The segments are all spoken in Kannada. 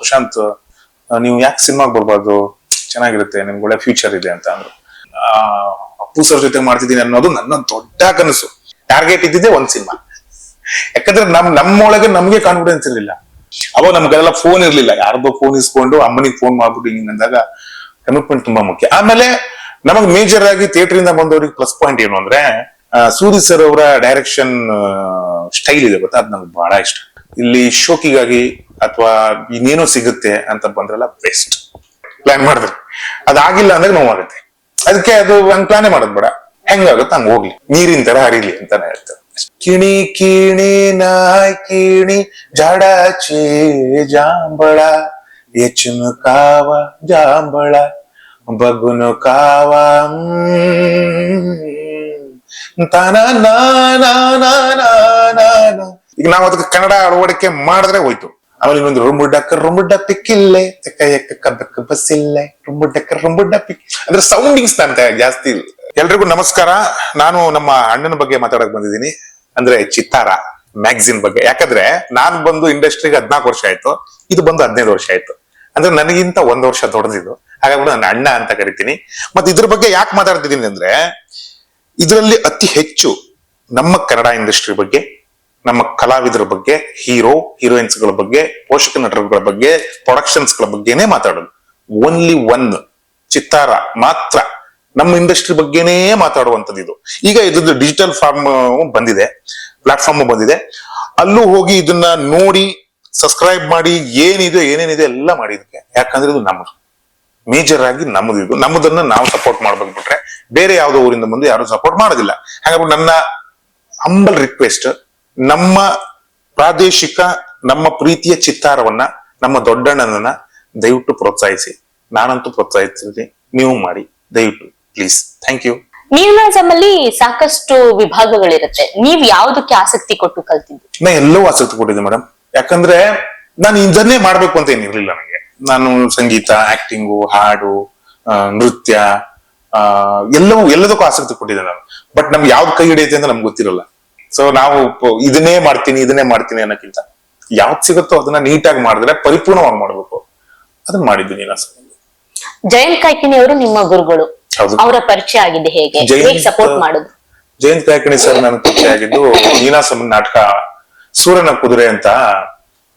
ಪ್ರಶಾಂತ್ ನೀವು ಯಾಕೆ ಸಿನಿಮಾಗೆ ಬರ್ಬಾರ್ದು? ಚೆನ್ನಾಗಿರುತ್ತೆ, ನಿಮ್ಗೆ ಒಳ್ಳೆ ಫ್ಯೂಚರ್ ಇದೆ ಅಂತ ಅಂದ್ರು. ಅಪ್ಪು ಸರ್ ಜೊತೆ ಮಾಡ್ತಿದ್ದೀನಿ ಅನ್ನೋದು ನನ್ನ ದೊಡ್ಡ ಕನಸು. ಟಾರ್ಗೆಟ್ ಇದ್ದಿದ್ದೆ ಒಂದ್ ಸಿನಿಮಾ. ಯಾಕಂದ್ರೆ ನಮ್, ನಮ್ಮೊಳಗೆ ನಮ್ಗೆ ಕಾನ್ಫಿಡೆನ್ಸ್ ಇರಲಿಲ್ಲ. ಅವಾಗ ನಮ್ಗೆಲ್ಲ ಫೋನ್ ಇರ್ಲಿಲ್ಲ. ಯಾರ್ದೋ ಫೋನ್ ಇಸ್ಕೊಂಡು ಅಮ್ಮನಿಗೆ ಫೋನ್ ಮಾಡ್ಬಿಟ್ಟು ಹಿಂಗ್ ಅಂದಾಗ ಕಮಿಟ್ಮೆಂಟ್ ತುಂಬಾ ಮುಖ್ಯ. ಆಮೇಲೆ ನಮಗ್ ಮೇಜರ್ ಆಗಿ ಥಿಯೇಟರ್ ಇಂದ ಬಂದವ್ರಿಗೆ ಪ್ಲಸ್ ಪಾಯಿಂಟ್ ಏನು ಅಂದ್ರೆ ಸೂರಿ ಸರ್ ಅವರ ಡೈರೆಕ್ಷನ್ ಸ್ಟೈಲ್ ಇದೆ ಗೊತ್ತಾ? ಅದು ನಮ್ಗೆ ಬಹಳ ಇಷ್ಟ. ಇಲ್ಲಿ ಶೋಕಿಗಾಗಿ ಅಥವಾ ಇನ್ನೇನೋ ಸಿಗುತ್ತೆ ಅಂತ ಬಂದ್ರಲ್ಲ ಬೆಸ್ಟ್ ಪ್ಲಾನ್ ಮಾಡಿದ್ರೆ ಅದಾಗಿಲ್ಲ ಅಂದ್ರೆ ನೋವಾಗುತ್ತೆ. ಅದಕ್ಕೆ ಅದು ಹಂಗ್ ಪ್ಲಾನೇ ಮಾಡೋದ್ ಬೇಡ. ಹೆಂಗಾಗುತ್ತೆ ಹಂಗ ಹೋಗ್ಲಿ. ನೀರಿನ ತರ ಹರಿಲಿ ಅಂತಾನೆ ಹೇಳ್ತಾರೆ. ಕಿಣಿ ಕಿಣಿ ನಾಯ್ ಕಿಣಿ ಜಾಡಾಚೆ ಜಾಂಬಳ ಹೆಚ್ಚುನು ಕಾವ ಜಾಂಬಳ, ಬಗುನು ಕಾವ ತನ ಈಗ ನಾವು ಅದಕ್ಕೆ ಕನ್ನಡ ಅಳವಡಿಕೆ ಮಾಡಿದ್ರೆ ಹೋಯ್ತು. ಆಮೇಲೆ ಒಂದು ರುಂಬುಡಕ್ಕ ರುಂಬುಡ ಪಿಕ್ಕಿಲ್ಲೆ ತೆಕ್ಕ ಕಬ್ಬಕ್ಕ ಬಸ್ಸಿಲ್ಲೆ ರುಂಬುಡಕ್ಕ ರುಂಬುಡ ಪಿಕ್ ಅಂದ್ರೆ ಸೌಂಡಿಂಗ್ಸ್ ಅಂತ ಜಾಸ್ತಿ. ಎಲ್ರಿಗೂ ನಮಸ್ಕಾರ. ನಾನು ನಮ್ಮ ಅಣ್ಣನ ಬಗ್ಗೆ ಮಾತಾಡಕ್ ಬಂದಿದ್ದೀನಿ. ಅಂದ್ರೆ ಚಿತ್ತಾರ ಮ್ಯಾಗ್ಝಿನ್ ಬಗ್ಗೆ. ಯಾಕಂದ್ರೆ ನಾನ್ ಬಂದು ಇಂಡಸ್ಟ್ರಿಗೆ ಹದ್ನಾಲ್ಕು ವರ್ಷ ಆಯ್ತು. ಇದು ಬಂದು ಹದಿನೈದು ವರ್ಷ ಆಯ್ತು. ಅಂದ್ರೆ ನನಗಿಂತ ಒಂದ್ ವರ್ಷ ದೊಡ್ಡದಿದ್ದು ಹಾಗಾಗಿ ನನ್ನ ಅಣ್ಣ ಅಂತ ಕರಿತೀನಿ. ಮತ್ತೆ ಇದ್ರ ಬಗ್ಗೆ ಯಾಕೆ ಮಾತಾಡ್ತಿದ್ದೀನಿ ಅಂದ್ರೆ, ಇದರಲ್ಲಿ ಅತಿ ಹೆಚ್ಚು ನಮ್ಮ ಕನ್ನಡ ಇಂಡಸ್ಟ್ರಿ ಬಗ್ಗೆ ನಮ್ಮ ಕಲಾವಿದರ ಬಗ್ಗೆ, ಹೀರೋ, ಹೀರೋಯಿನ್ಸ್ಗಳ ಬಗ್ಗೆ, ಪೋಷಕ ನಟರುಗಳ ಬಗ್ಗೆ, ಪ್ರೊಡಕ್ಷನ್ಸ್ಗಳ ಬಗ್ಗೆನೇ ಮಾತಾಡೋದು. ಓನ್ಲಿ ಒನ್ ಚಿತ್ತಾರ ಮಾತ್ರ ನಮ್ಮ ಇಂಡಸ್ಟ್ರಿ ಬಗ್ಗೆನೇ ಮಾತಾಡುವಂಥದ್ದು ಇದು. ಈಗ ಇದ್ರದ್ದು ಡಿಜಿಟಲ್ ಫಾರ್ಮ್ ಬಂದಿದೆ ಪ್ಲಾಟ್ಫಾರ್ಮ್ ಬಂದಿದೆ. ಅಲ್ಲೂ ಹೋಗಿ ಇದನ್ನ ನೋಡಿ ಸಬ್ಸ್ಕ್ರೈಬ್ ಮಾಡಿ, ಏನಿದೆ, ಏನೇನಿದೆ ಎಲ್ಲ ಮಾಡಿ ಇದಕ್ಕೆ ಯಾಕಂದ್ರೆ ಇದು ನಮ್ಮದು ಮೇಜರ್ ಆಗಿ ನಮ್ಮದು ಇದು. ನಮ್ಮದನ್ನ ನಾವು ಸಪೋರ್ಟ್ ಮಾಡ್ಬೇಕು ಬಿಟ್ರೆ ಬೇರೆ ಯಾವುದೋ ಊರಿಂದ ಬಂದು ಯಾರು ಸಪೋರ್ಟ್ ಮಾಡೋದಿಲ್ಲ. ಹಾಗಾಗಿ ನನ್ನ ಹಂಬಲ್ ರಿಕ್ವೆಸ್ಟ್ ನಮ್ಮ ಪ್ರಾದೇಶಿಕ ನಮ್ಮ ಪ್ರೀತಿಯ ಚಿತ್ತಾರವನ್ನ ನಮ್ಮ ದೊಡ್ಡಣ್ಣನನ್ನ ದಯವಿಟ್ಟು ಪ್ರೋತ್ಸಾಹಿಸಿ. ನಾನಂತೂ ಪ್ರೋತ್ಸಾಹಿಸ್ತೀನಿ. ನೀವು ಮಾಡಿ. ದಯವಿಟ್ಟು ಪ್ಲೀಸ್ ಥ್ಯಾಂಕ್ ಯು ನೀವು ಅಲ್ಲಿ ಸಾಕಷ್ಟು ವಿಭಾಗಗಳಿರುತ್ತೆ. ನೀವ್ ಯಾವ್ದಕ್ಕೆ ಆಸಕ್ತಿ ಕೊಟ್ಟು ಕಲ್ತಿದ್ದು? ನಾ ಎಲ್ಲವೂ ಆಸಕ್ತಿ ಕೊಟ್ಟಿದ್ದೆ ಮೇಡಮ್ ಯಾಕಂದ್ರೆ ನಾನು ಇದನ್ನೇ ಮಾಡ್ಬೇಕು ಅಂತ ಏನಿರ್ಲಿಲ್ಲ ನನಗೆ ನಾನು ಸಂಗೀತ ಆಕ್ಟಿಂಗು ಹಾಡು ನೃತ್ಯ ಆ, ಎಲ್ಲವೂ ಎಲ್ಲದಕ್ಕೂ ಆಸಕ್ತಿ ಕೊಟ್ಟಿದ್ದೆ ನಾನು. ಬಟ್ ನಮ್ಗೆ ಯಾವ್ದು ಕೈ ಹಿಡಿಯುತ್ತೆ ಅಂತ ನಮ್ಗೆ ಗೊತ್ತಿರಲ್ಲ. ಸೊ ನಾವು ಇದನ್ನೇ ಮಾಡ್ತೀನಿ ಇದನ್ನೇ ಮಾಡ್ತೀನಿ ಅನ್ನೋಕ್ಕಿಂತ ಯಾವ್ದು ಸಿಗುತ್ತೋ ಅದನ್ನ ನೀಟಾಗಿ ಮಾಡಿದ್ರೆ ಪರಿಪೂರ್ಣವಾಗಿ ಮಾಡ್ಬೇಕು. ಅದನ್ನ ಮಾಡಿದ್ದೀನಿ ನಾನು. ಜಯಂತ್ ಕಾಯ್ಕಿಣಿ ಅವರು ನಿಮ್ಮ ಗುರುಗಳು. ಅವರ ಪರಿಚಯ ಆಗಿದೆ ಹೇಗೆ? ಸಪೋರ್ಟ್ ಮಾಡುದು? ಜಯಂತ್ ಕಾಯ್ಕಿಣಿ ಸರ್ ನನ್ನ ಪರಿಚಯ ಆಗಿದ್ದು ನೀನಾಸಂ ನಾಟಕ ಸೂರ್ಯನ ಕುದುರೆ ಅಂತ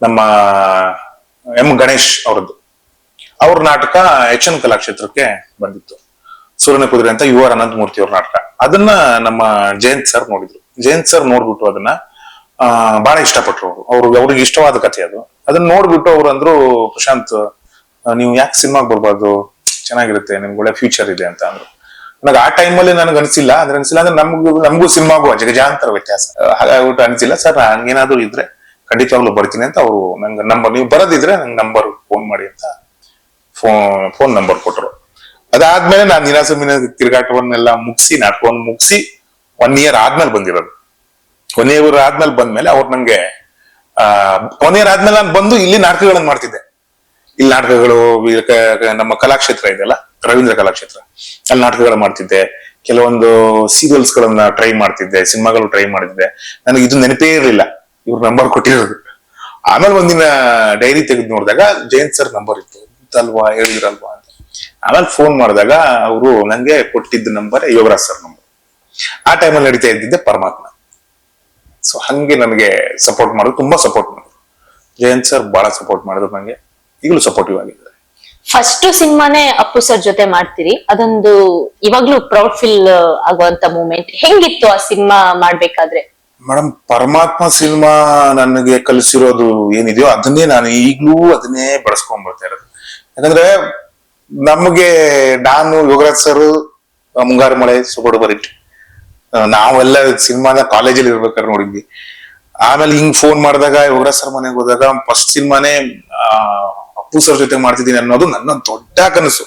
ನಮ್ಮ ಎಂ ಗಣೇಶ್ ಅವರದ್ದು. ಅವ್ರ ನಾಟಕ ಎಚ್ ಎನ್ ಕಲಾಕ್ಷೇತ್ರಕ್ಕೆ ಬಂದಿತ್ತು. ಸೂರ್ಯನ ಕುದುರೆ ಅಂತ ಯು ಆರ್ ಅನಂತಮೂರ್ತಿ ಅವ್ರ ನಾಟಕ. ಅದನ್ನ ನಮ್ಮ ಜಯಂತ್ ಸರ್ ನೋಡಿದ್ರು. ಜಯಂತ್ ಸರ್ ನೋಡ್ಬಿಟ್ಟು ಅದನ್ನ ಬಹಳ ಇಷ್ಟಪಟ್ರು ಅವರು. ಅವ್ರು ಅವ್ರಿಗೆ ಇಷ್ಟವಾದ ಕಥೆ ಅದು. ಅದನ್ನ ನೋಡ್ಬಿಟ್ಟು ಅವ್ರು ಅಂದ್ರು, ಪ್ರಶಾಂತ್ ನೀವು ಯಾಕೆ ಸಿನಿಮಾಗೆ ಬರ್ಬಾರ್ದು? ಚೆನ್ನಾಗಿರುತ್ತೆ, ನಿಮ್ಗೆ ಒಳ್ಳೆ ಫ್ಯೂಚರ್ ಇದೆ ಅಂತ ಅಂದ್ರು. ನನಗೆ ಆ ಟೈಮಲ್ಲಿ ನನಗೆ ಅನಿಸಿಲ್ಲ. ಅಂದ್ರೆ ಅನಿಸಿಲ್ಲ ಅಂದ್ರೆ ನಮ್ಗೂ, ನಮಗೂ ಸಿನಿಮಾಗೂ ಜಗಜಾಂತರ ವ್ಯತ್ಯಾಸ. ಹಾಗಾಗ್ಬಿಟ್ಟು ಅನಿಸಿಲ್ಲ, ಸರ್ ಹಂಗೇನಾದ್ರು ಇದ್ರೆ ಖಂಡಿತವಾಗ್ಲೂ ಬರ್ತೀನಿ ಅಂತ ಅವರು ನಂಗೆ ನಂಬರ್ ನೀವು ಬರೋದಿದ್ರೆ ನಂಗೆ ನಂಬರ್, ಫೋನ್ ಮಾಡಿ ಅಂತ ಫೋನ್ ಫೋನ್ ನಂಬರ್ ಕೊಟ್ಟರು ಅದಾದ್ಮೇಲೆ ನಾನು ನಿರಾಸಮಿನ ತಿರುಗಾಟವನ್ನೆಲ್ಲ ಮುಗಿಸಿ ನಾಟಕವನ್ನು ಮುಗಿಸಿ ಒನ್ ಇಯರ್ ಆದ್ಮೇಲೆ ಬಂದಿರೋದು. ಒನ್ ಇಯರ್ ಆದ್ಮೇಲೆ ಬಂದ್ಮೇಲೆ ಅವ್ರು ನಂಗೆ ಒನ್ ಇಯರ್ ಆದ್ಮೇಲೆ ನಾನು ಬಂದು ಇಲ್ಲಿ ನಾಟಕಗಳನ್ನ ಮಾಡ್ತಿದ್ದೆ. ಇಲ್ಲಿ ನಾಟಕಗಳು ನಮ್ಮ ಕಲಾಕ್ಷೇತ್ರ ಇದೆಯಲ್ಲ, ರವೀಂದ್ರ ಕಲಾಕ್ಷೇತ್ರ. ಅಲ್ಲಿ ನಾಟಕಗಳು ಮಾಡ್ತಿದ್ದೆ. ಕೆಲವೊಂದು ಸೀರಿಯಲ್ಸ್ ಗಳನ್ನ ಟ್ರೈ ಮಾಡ್ತಿದ್ದೆ, ಸಿನಿಮಾಗಳು ಟ್ರೈ ಮಾಡ್ತಿದ್ದೆ ನನಗೆ ಇದು ನೆನಪೇ ಇರಲಿಲ್ಲ. ಇವ್ರ ನಂಬರ್ ಕೊಟ್ಟಿರೋದು. ಆಮೇಲೆ ಒಂದಿನ ಡೈರಿ ತೆಗೆದು ನೋಡಿದಾಗ ಜಯಂತ್ ಸರ್ ನಂಬರ್ ಇತ್ತು. ಇತ್ತಲ್ವಾ, ಹೇಳಿದ್ರಲ್ವಾ ಅಂತ. ಆಮೇಲೆ ಫೋನ್ ಮಾಡಿದಾಗ ಅವರು ನಂಗೆ ಕೊಟ್ಟಿದ್ದ ನಂಬರ್ ಯೋಗರಾಜ್ ಸರ್ ನಂಬರ್. ಆ ಟೈಮಲ್ಲಿ ನಡೀತಾ ಇದ್ದಿದ್ದೆ ಪರಮಾತ್ಮ. ಸೊ ಹಂಗೆ ನನಗೆ ಸಪೋರ್ಟ್ ಮಾಡೋದು ತುಂಬಾ ಸಪೋರ್ಟ್ ಮಾಡಿದ್ರು. ಜಯಂತ್ ಸರ್ ಬಹಳ ಸಪೋರ್ಟ್ ಮಾಡಿದ್ರು ನಂಗೆ. ಈಗಲೂ ಸಪೋರ್ಟಿವ್ ಆಗಿದ್ದಾರೆ. ಫಸ್ಟ್ ಸಿನಿಮಾನೇ ಅಪ್ಪು ಸರ್ ಜೊತೆ ಮಾಡ್ತೀರಿ. ಅದೊಂದು ಇವಾಗ್ಲೂ ಪ್ರೌಡ್ ಫೀಲ್ ಆಗುವಂತ ಮೂಮೆಂಟ್ ಹೆಂಗಿತ್ತು ಆ ಸಿನಿಮಾ ಮಾಡ್ಬೇಕಾದ್ರೆ? ಮೇಡಮ್ ಪರಮಾತ್ಮ ಸಿನಿಮಾ ನನಗೆ ಕಲಿಸಿರೋದು ಏನಿದೆಯೋ ಅದನ್ನೇ ನಾನು ಈಗ್ಲೂ ಅದನ್ನೇ ಬಳಸ್ಕೊಂಡ್ ಬರ್ತಾ ಇರೋದು. ಯಾಕಂದ್ರೆ ನಮಗೆ ನಾನು ಯೋಗರಾಜ್ ಸರ್ ಮುಂಗಾರು ಮಳೆ ಸುಗಡು ಬರಿಟ್ ನಾವೆಲ್ಲ ಸಿನಿಮಾನ ಕಾಲೇಜಲ್ಲಿ ಇರ್ಬೇಕಾದ್ರೆ ನೋಡಿದ್ವಿ. ಆಮೇಲೆ ಹಿಂಗ್ ಫೋನ್ ಮಾಡಿದಾಗ ಯುವರ ಸರ್ ಮನೆಗೆ ಹೋದಾಗ ಫಸ್ಟ್ ಸಿನಿಮಾನೇ ಅಪ್ಪು ಸರ್ ಜೊತೆ ಮಾಡ್ತಿದ್ದೀನಿ ಅನ್ನೋದು ನನ್ನ ದೊಡ್ಡ ಕನಸು.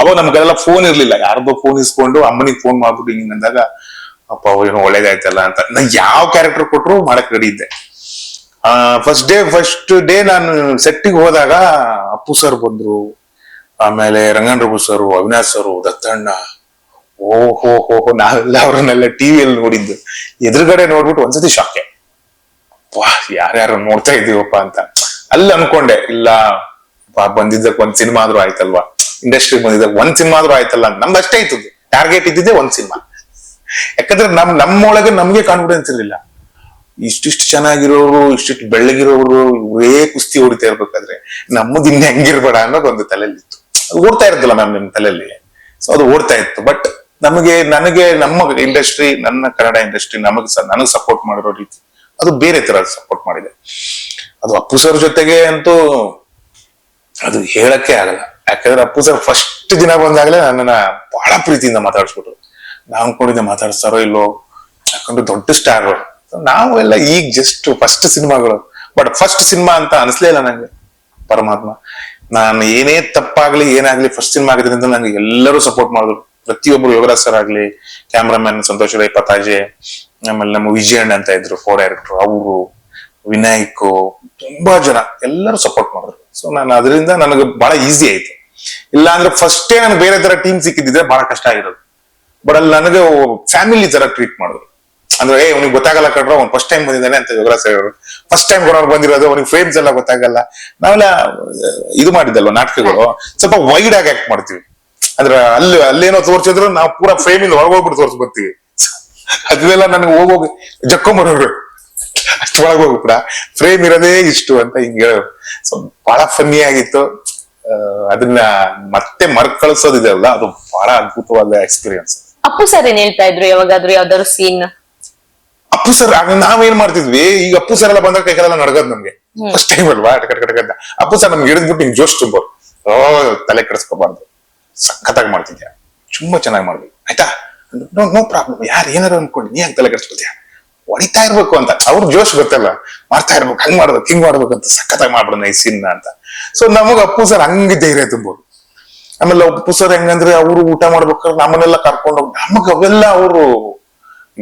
ಅವಾಗ ನಮ್ಗೆಲ್ಲ ಫೋನ್ ಇರ್ಲಿಲ್ಲ. ಯಾರ್ದೋ ಫೋನ್ ಇಸ್ಕೊಂಡು ಅಮ್ಮನಿಗೆ ಫೋನ್ ಮಾಡ್ಬಿಟ್ಟು ಹಿಂಗ್ ಅಂದಾಗ, ಅಪ್ಪ ಏನೋ ಒಳ್ಳೇದಾಯ್ತಲ್ಲ ಅಂತ. ನಾ ಯಾವ ಕ್ಯಾರೆಕ್ಟರ್ ಕೊಟ್ರು ಮಾಡಕ್ ರೆಡಿ ಇದ್ದೆ. ಫಸ್ಟ್ ಡೇ ಫಸ್ಟ್ ಡೇ ನಾನು ಸೆಟ್ಟಿಗೆ ಹೋದಾಗ, ಅಪ್ಪು ಸರ್ ಬಂದ್ರು. ಆಮೇಲೆ ರಂಗನ್ ರಘು ಸರ್ ಅವಿನಾಶ್ ಸರ್ ದತ್ತಣ್ಣ ಓ ಹೋ ಹೋ ನಾವೆಲ್ಲ ಅವ್ರನ್ನೆಲ್ಲ ಟಿವಿಯಲ್ಲಿ ನೋಡಿದ್ದು. ಎದುರುಗಡೆ ನೋಡ್ಬಿಟ್ಟು ಒಂದ್ಸತಿ ಶಾಕೆ ವಾ, ಯಾರ್ಯಾರು ನೋಡ್ತಾ ಇದೀವಪ್ಪ ಅಂತ. ಅಲ್ಲಿ ಅನ್ಕೊಂಡೆ, ಇಲ್ಲ, ಬಾ, ಬಂದಿದ್ದಕ್ಕೆ ಒಂದ್ ಸಿನಿಮಾ ಆದ್ರೂ ಆಯ್ತಲ್ವಾ? ಇಂಡಸ್ಟ್ರಿ ಬಂದಿದ್ದಕ್ಕೆ ಒಂದ್ ಸಿನಿಮಾ ಆದ್ರೂ ಆಯ್ತಲ್ಲ ನಮ್ದು ಅಷ್ಟೇ ಇತ್ತು. ಟಾರ್ಗೆಟ್ ಇದ್ದಿದ್ದೆ ಒಂದ್ ಸಿನಿಮಾ ಯಾಕಂದ್ರೆ ನಮ್, ನಮ್ಮೊಳಗೆ ನಮ್ಗೆ ಕಾನ್ಫಿಡೆನ್ಸ್ ಇರಲಿಲ್ಲ ಇಷ್ಟಿಷ್ಟು ಚೆನ್ನಾಗಿರೋರು, ಇಷ್ಟಿಷ್ಟು ಬೆಳ್ಳಗಿರೋರು, ಇವರೇ ಕುಸ್ತಿ ಹೊಡಿತಾ ಇರ್ಬೇಕಾದ್ರೆ ನಮ್ಮದು ಇನ್ನ ಹೆಂಗಿರ್ಬೇಡ ಅನ್ನೋದು ಒಂದು ತಲೆಯಲ್ಲಿ ಇತ್ತು ಓಡ್ತಾ ಇರ್ತಲ್ಲ ಮ್ಯಾಮ್ ನಿಮ್ ತಲೆಯಲ್ಲಿ? ಸೊ ಅದು ಓಡ್ತಾ ಇತ್ತು. ಬಟ್ ನಮಗೆ, ನನಗೆ, ನಮ್ಮ ಇಂಡಸ್ಟ್ರಿ ನನ್ನ ಕನ್ನಡ ಇಂಡಸ್ಟ್ರಿ ನಮಗೆ ನನಗೆ ಸಪೋರ್ಟ್ ಮಾಡಿರೋ ರೀತಿ, ಅದು ಬೇರೆ ತರ ಸಪೋರ್ಟ್ ಮಾಡಿದೆ. ಅದು ಅಪ್ಪು ಸರ್ ಜೊತೆಗೆ ಅಂತೂ ಅದು ಹೇಳಕ್ಕೆ ಆಗಲ್ಲ. ಯಾಕಂದ್ರೆ ಅಪ್ಪು ಸರ್ ಫಸ್ಟ್ ದಿನ ಬಂದಾಗಲೇ ನನ್ನನ್ನ ಬಹಳ ಪ್ರೀತಿಯಿಂದ ಮಾತಾಡಿಸ್ಬಿಟ್ರು. ನಾವು ಅನ್ಕೊಂಡಿದ್ದೆ ಮಾತಾಡಿಸ್ತಾರೋ ಇಲ್ಲೋ, ಯಾಕಂದ್ರೆ ದೊಡ್ಡ ಸ್ಟಾರ್ ನಾವು ಎಲ್ಲ ಈಗ ಜಸ್ಟ್ ಫಸ್ಟ್ ಸಿನಿಮಾಗಳು. ಬಟ್ ಫಸ್ಟ್ ಸಿನಿಮಾ ಅಂತ ಅನಿಸ್ಲೇ ಇಲ್ಲ ನಂಗೆ, ಪರಮಾತ್ಮ. ನಾನು ಏನೇ ತಪ್ಪಾಗ್ಲಿ, ಏನಾಗ್ಲಿ ಫಸ್ಟ್ ಸಿನಿಮಾ ಆಗಿದ್ರಿಂದ ನಂಗೆ ಎಲ್ಲರೂ ಸಪೋರ್ಟ್ ಮಾಡಿದ್ರು. ಪ್ರತಿಯೊಬ್ರು ಯೋಗರಾಜ್ ಸರ್ ಆಗ್ಲಿ ಕ್ಯಾಮ್ರಾಮನ್ ಸಂತೋಷ್ ರೈ ಪತಾಜೆ, ಆಮೇಲೆ ನಮ್ಮ ವಿಜಯಣ್ಣ ಅಂತ ಇದ್ರು ಫೋ ಡೈರೆಕ್ಟರ್ ಅವರು, ವಿನಾಯಕ್, ತುಂಬಾ ಜನ ಎಲ್ಲರೂ ಸಪೋರ್ಟ್ ಮಾಡಿದ್ರು. ಸೊ ನಾನು ಅದರಿಂದ ನನಗೆ ಬಹಳ ಈಸಿ ಆಯ್ತು. ಇಲ್ಲ ಅಂದ್ರೆ ಫಸ್ಟೇ ನನಗೆ ಬೇರೆ ತರ ಟೀಮ್ ಸಿಕ್ಕಿದ್ರೆ ಬಹಳ ಕಷ್ಟ ಆಗಿರೋದು. ಬಟ್ ಅಲ್ಲಿ ನನಗೆ ಫ್ಯಾಮಿಲಿ ತರ ಟ್ರೀಟ್ ಮಾಡಿದ್ರು. ಅಂದ್ರೆ, ಏ, ಅವ್ನಿಗೆ ಗೊತ್ತಾಗಲ್ಲ ಕಡ್ರ ಅವ್ನು ಫಸ್ಟ್ ಟೈಮ್ ಬಂದಿದ್ದಾನೆ ಅಂತ ಯೋಗರಾಜ್ ಸರ್ ಅವರು ಫಸ್ಟ್ ಟೈಮ್ ಕೊಡೋರು ಬಂದಿರೋದು, ಅವ್ನಿಗೆ ಫ್ರೇಮ್ಸ್ ಎಲ್ಲ ಗೊತ್ತಾಗಲ್ಲ. ನಾವೆಲ್ಲ, ಇದು ಮಾಡಿದ್ದಲ್ವ ನಾಟಕಗಳು? ಸ್ವಲ್ಪ ವೈಡ್ ಆಗಿ ಆಕ್ಟ್ ಮಾಡ್ತೀವಿ. ಅಂದ್ರೆ ಅಲ್ಲಿ ಅಲ್ಲೇನೋ ತೋರ್ಸಿದ್ರು ನಾವು ಪೂರಾ ಫ್ರೇಮ್ ಇಂದ ಹೊರಗೋಗ್ಬಿಟ್ಟು ತೋರ್ಸ್ ಬರ್ತೀವಿ. ಅದೆಲ್ಲ ನನಗೆ ಹೋಗೋಗಿ ಜಕ್ಕೊಂಬರೋರು ಅಷ್ಟು ಒಳಗೆ ಹೋಗ್ಬಿಡ ಫ್ರೇಮ್ ಇರೋದೇ ಇಷ್ಟು ಅಂತ ಹಿಂಗೆ ಹೇಳೋರು. ಸೊ ಬಹಳ ಫನ್ನಿ ಆಗಿತ್ತು. ಅದನ್ನ ಮತ್ತೆ ಮರ್ಕಳಿಸೋದಿದೆಯಲ್ಲ ಅದು ಬಹಳ ಅದ್ಭುತವಾದ ಎಕ್ಸ್ಪೀರಿಯನ್ಸ್ ಅಪ್ಪು ಸರ್ ಏನ್ ಹೇಳ್ತಾ ಇದ್ರು? ಯಾವಾಗಾದ್ರೂ ಯಾವ್ದಾದ್ರು ಸೀನ್ ಅಪ್ಪು ಸರ್ ನಾವೇನ್ ಮಾಡ್ತಿದ್ವಿ? ಈಗ ಅಪ್ಪು ಸರ್ ಎಲ್ಲ ಬಂದಾಗ ಕೈಗೆಲ್ಲ ನಡ್ಗದ್ ನಮ್ಗೆ. ಫಸ್ಟ್ ಟೈಮ್ ಅಲ್ವಾ. ಅಪ್ಪು ಸರ್ ನಮ್ಗೆ ಹಿಡಿದ್ಬಿಟ್ಟು ಹಿಂಗ್ ಜೋಶ್ ತುಂಬೋರು. ಓ ತಲೆ ಕೆಡಿಸ್ಕೋಬಾರ್ದು. ಸಖತ್ತಾಗಿ ಮಾಡ್ತಿದ್ಯಾ? ತುಂಬಾ ಚೆನ್ನಾಗಿ ಮಾಡ್ಬೇಕು. ಆಯ್ತಾ? ನೋ ನೋ ಪ್ರಾಬ್ಲಮ್ ಯಾರು ಏನಾರು ಅನ್ಕೊಂಡು, ನೀ ತಲೆ ಕೆಡಿಸ್ಕೊತೀಯ ಹೊಡಿತಾ ಇರ್ಬೇಕು ಅಂತ. ಅವ್ರ ಜೋಶ್ ಗೊತ್ತಲ್ಲ, ಮಾಡ್ತಾ ಇರ್ಬೇಕು, ಹಂಗ್ ಮಾಡ್ಬೇಕು, ಹಿಂಗ್ ಮಾಡ್ಬೇಕು ಅಂತ ಸಖತ್ತಾಗಿ ಮಾಡ್ಬಿಡೋಣ ಈ ಸಿನ್ನ ಅಂತ. ಸೊ ನಮಗೆ ಅಪ್ಪು ಸರ್ ಹಂಗೆ ಧೈರ್ಯ ತುಂಬೋದು ಆಮೇಲೆ ಅಪ್ಪು ಸರ್ ಹೆಂಗಂದ್ರೆ ಅವರು ಊಟ ಮಾಡ್ಬೇಕಾದ್ರೆ ನಮ್ಮನ್ನೆಲ್ಲ ಕರ್ಕೊಂಡು ಹೋಗಿ ನಮಗ್ ಅವೆಲ್ಲ ಅವರು,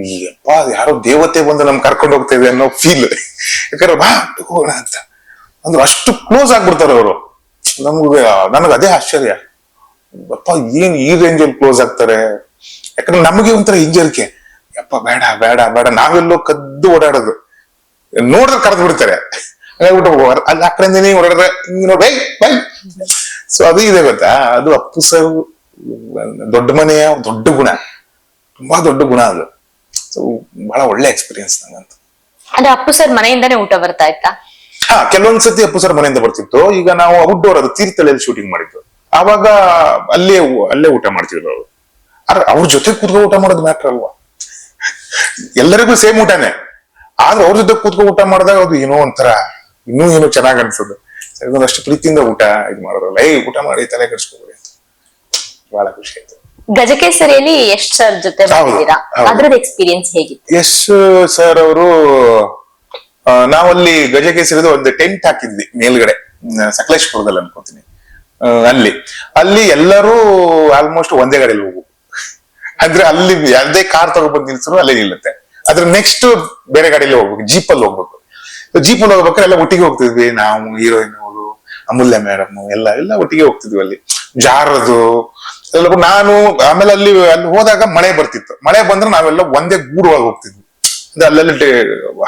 ಯಪ್ಪ ಯಾರೋ ದೇವತೆ ಬಂದು ನಮ್ಗೆ ಕರ್ಕೊಂಡು ಹೋಗ್ತಾ ಅನ್ನೋ ಫೀಲ್ ಯಾಕಂದ್ರೆ, ಬಾ ಅಂತ. ಅಂದ್ರೆ, ಅಷ್ಟು ಕ್ಲೋಸ್ ಆಗ್ಬಿಡ್ತಾರೆ ಅವರು. ನಮ್ಗೆ, ನನಗೆ ಅದೇ ಆಶ್ಚರ್ಯ. ಅಪ್ಪ ಏನ್ ಈ ರೇಂಜ್ ಅಲ್ಲಿ ಕ್ಲೋಸ್ ಆಗ್ತಾರೆ? ಯಾಕಂದ್ರೆ ನಮಗೆ ಒಂಥರ ಹಿಂಜರಿಕೆ. ಅಪ್ಪ ಬೇಡ ಬೇಡ ಬೇಡ. ನಾವೆಲ್ಲೋ ಕದ್ದು ಓಡಾಡೋದು. ನೋಡಿದ್ರೆ ಕರೆದು ಬಿಡ್ತಾರೆ. ಹಾಗಾಗ್ಬಿಟ್ಟು. ಅಲ್ಲಿ ಆ ಕಡೆಯಿಂದ ನೀವು ಓಡಾಡಿದ್ರೆ ಬೈ ಬೈ. ಸೊ ಅದು ಇದೆ ಗೊತ್ತಾ? ಅದು ಅಪ್ಪು ಸರ್ ದೊಡ್ಡ ಮನೆಯ ದೊಡ್ಡ ಗುಣ. ತುಂಬಾ ದೊಡ್ಡ ಗುಣ ಅದು. ಸೊ ಬಹಳ ಒಳ್ಳೆ ಎಕ್ಸ್ಪೀರಿಯನ್ಸ್ ನಂಗಂತ. ಅಂದ್ರೆ ಅಪ್ಪು ಸರ್ ಮನೆಯಿಂದಾನೇ ಊಟ ಬರ್ತಾ ಇತ್ತಾ? ಹಾ ಕೆಲವೊಂದ್ಸತಿ ಅಪ್ಪು ಸರ್ ಮನೆಯಿಂದ ಬರ್ತಿತ್ತು. ಈಗ ನಾವು ಔಟ್ಡೋರ್ ಅದು ತೀರ್ಥಹಳ್ಳಿಯಲ್ಲಿ ಶೂಟಿಂಗ್ ಮಾಡಿದ್ದು. ಆವಾಗ ಅಲ್ಲೇ ಅಲ್ಲೇ ಊಟ ಮಾಡ್ತಿದ್ರು ಅವರು. ಆದ್ರೆ ಅವ್ರ ಜೊತೆ ಕೂತ್ಕೊಂಡು ಊಟ ಮಾಡೋದು ಮ್ಯಾಟ್ರ್ ಅಲ್ವಾ? ಎಲ್ಲರಿಗೂ ಸೇಮ್ ಊಟನೇ. ಆದ್ರೆ ಅವ್ರ ಜೊತೆ ಕೂತ್ಕೊಂಡು ಊಟ ಮಾಡಿದಾಗ ಅದು ಏನೋ ಒಂಥರ ಇನ್ನೂ ಏನೋ ಚೆನ್ನಾಗ್ ಅನ್ಸೋದು ಅಷ್ಟು ಪ್ರೀತಿಯಿಂದ ಊಟ ಇದು ಮಾಡೋರಲ್ಲ. ಏಯ್ ಊಟ ಮಾಡಿ ತಲೆ ಕೆಡಿಸ್ಕೋಬೇಡಿ ಅಂತ. ಬಹಳ ಖುಷಿ ಆಯ್ತು. ಗಜಕೇಸರಿಯಲ್ಲಿ ಯಶ್ ಸರ್ ಜೊತೆ. ಅದ್ರದ್ದು ಎಕ್ಸ್ಪೀರಿಯನ್ಸ್ ಹೇಗಿತ್ತು? ಯಶ್ ಸರ್ ಅವರು ನಾವಲ್ಲಿ ಗಜಕೇಸರಿದು ಒಂದು ಟೆಂಟ್ ಹಾಕಿದ್ವಿ ಮೇಲ್ಗಡೆ ಸಕಲೇಶ್ಪುರದಲ್ಲಿ ಅನ್ಕೋತೀನಿ. ಅಲ್ಲಿ. ಅಲ್ಲಿ ಎಲ್ಲರೂ ಆಲ್ಮೋಸ್ಟ್ ಒಂದೇ ಗಾಡಿಯಲ್ಲಿ ಹೋಗ್ಬೇಕು ಅಂದ್ರೆ ಅಲ್ಲಿ ಯಾವುದೇ ಕಾರ್ ತಗೊಬಂದು ನಿಲ್ಸಿದ್ರು ಅಲ್ಲೇ ನಿಲ್ಲುತ್ತೆ. ಅದ್ರ ನೆಕ್ಸ್ಟ್ ಬೇರೆ ಗಾಡಿಯಲ್ಲಿ ಹೋಗ್ಬೇಕು ಜೀಪಲ್ಲಿ ಹೋಗ್ಬೇಕು. ಜೀಪಲ್ಲಿ ಹೋಗ್ಬೇಕಾದ್ರೆ ಎಲ್ಲ ಒಟ್ಟಿಗೆ ಹೋಗ್ತಿದ್ವಿ. ನಾವು ಹೀರೋಯಿನ್ ಅವರು ಅಮೂಲ್ಯ ಮೇಡಮ್ ಎಲ್ಲ ಎಲ್ಲ ಒಟ್ಟಿಗೆ ಹೋಗ್ತಿದ್ವಿ ಅಲ್ಲಿ. ಜಾರದು ನಾನು, ಆಮೇಲೆ ಅಲ್ಲಿ ಅಲ್ಲಿ ಹೋದಾಗ ಮಳೆ ಬರ್ತಿತ್ತು. ಮಳೆ ಬಂದ್ರೆ ನಾವೆಲ್ಲ ಒಂದೇ ಗೂಡುವಾಗಿ ಹೋಗ್ತಿದ್ವಿ. ಅಂದ್ರೆ ಅಲ್ಲೆಲ್ಲ,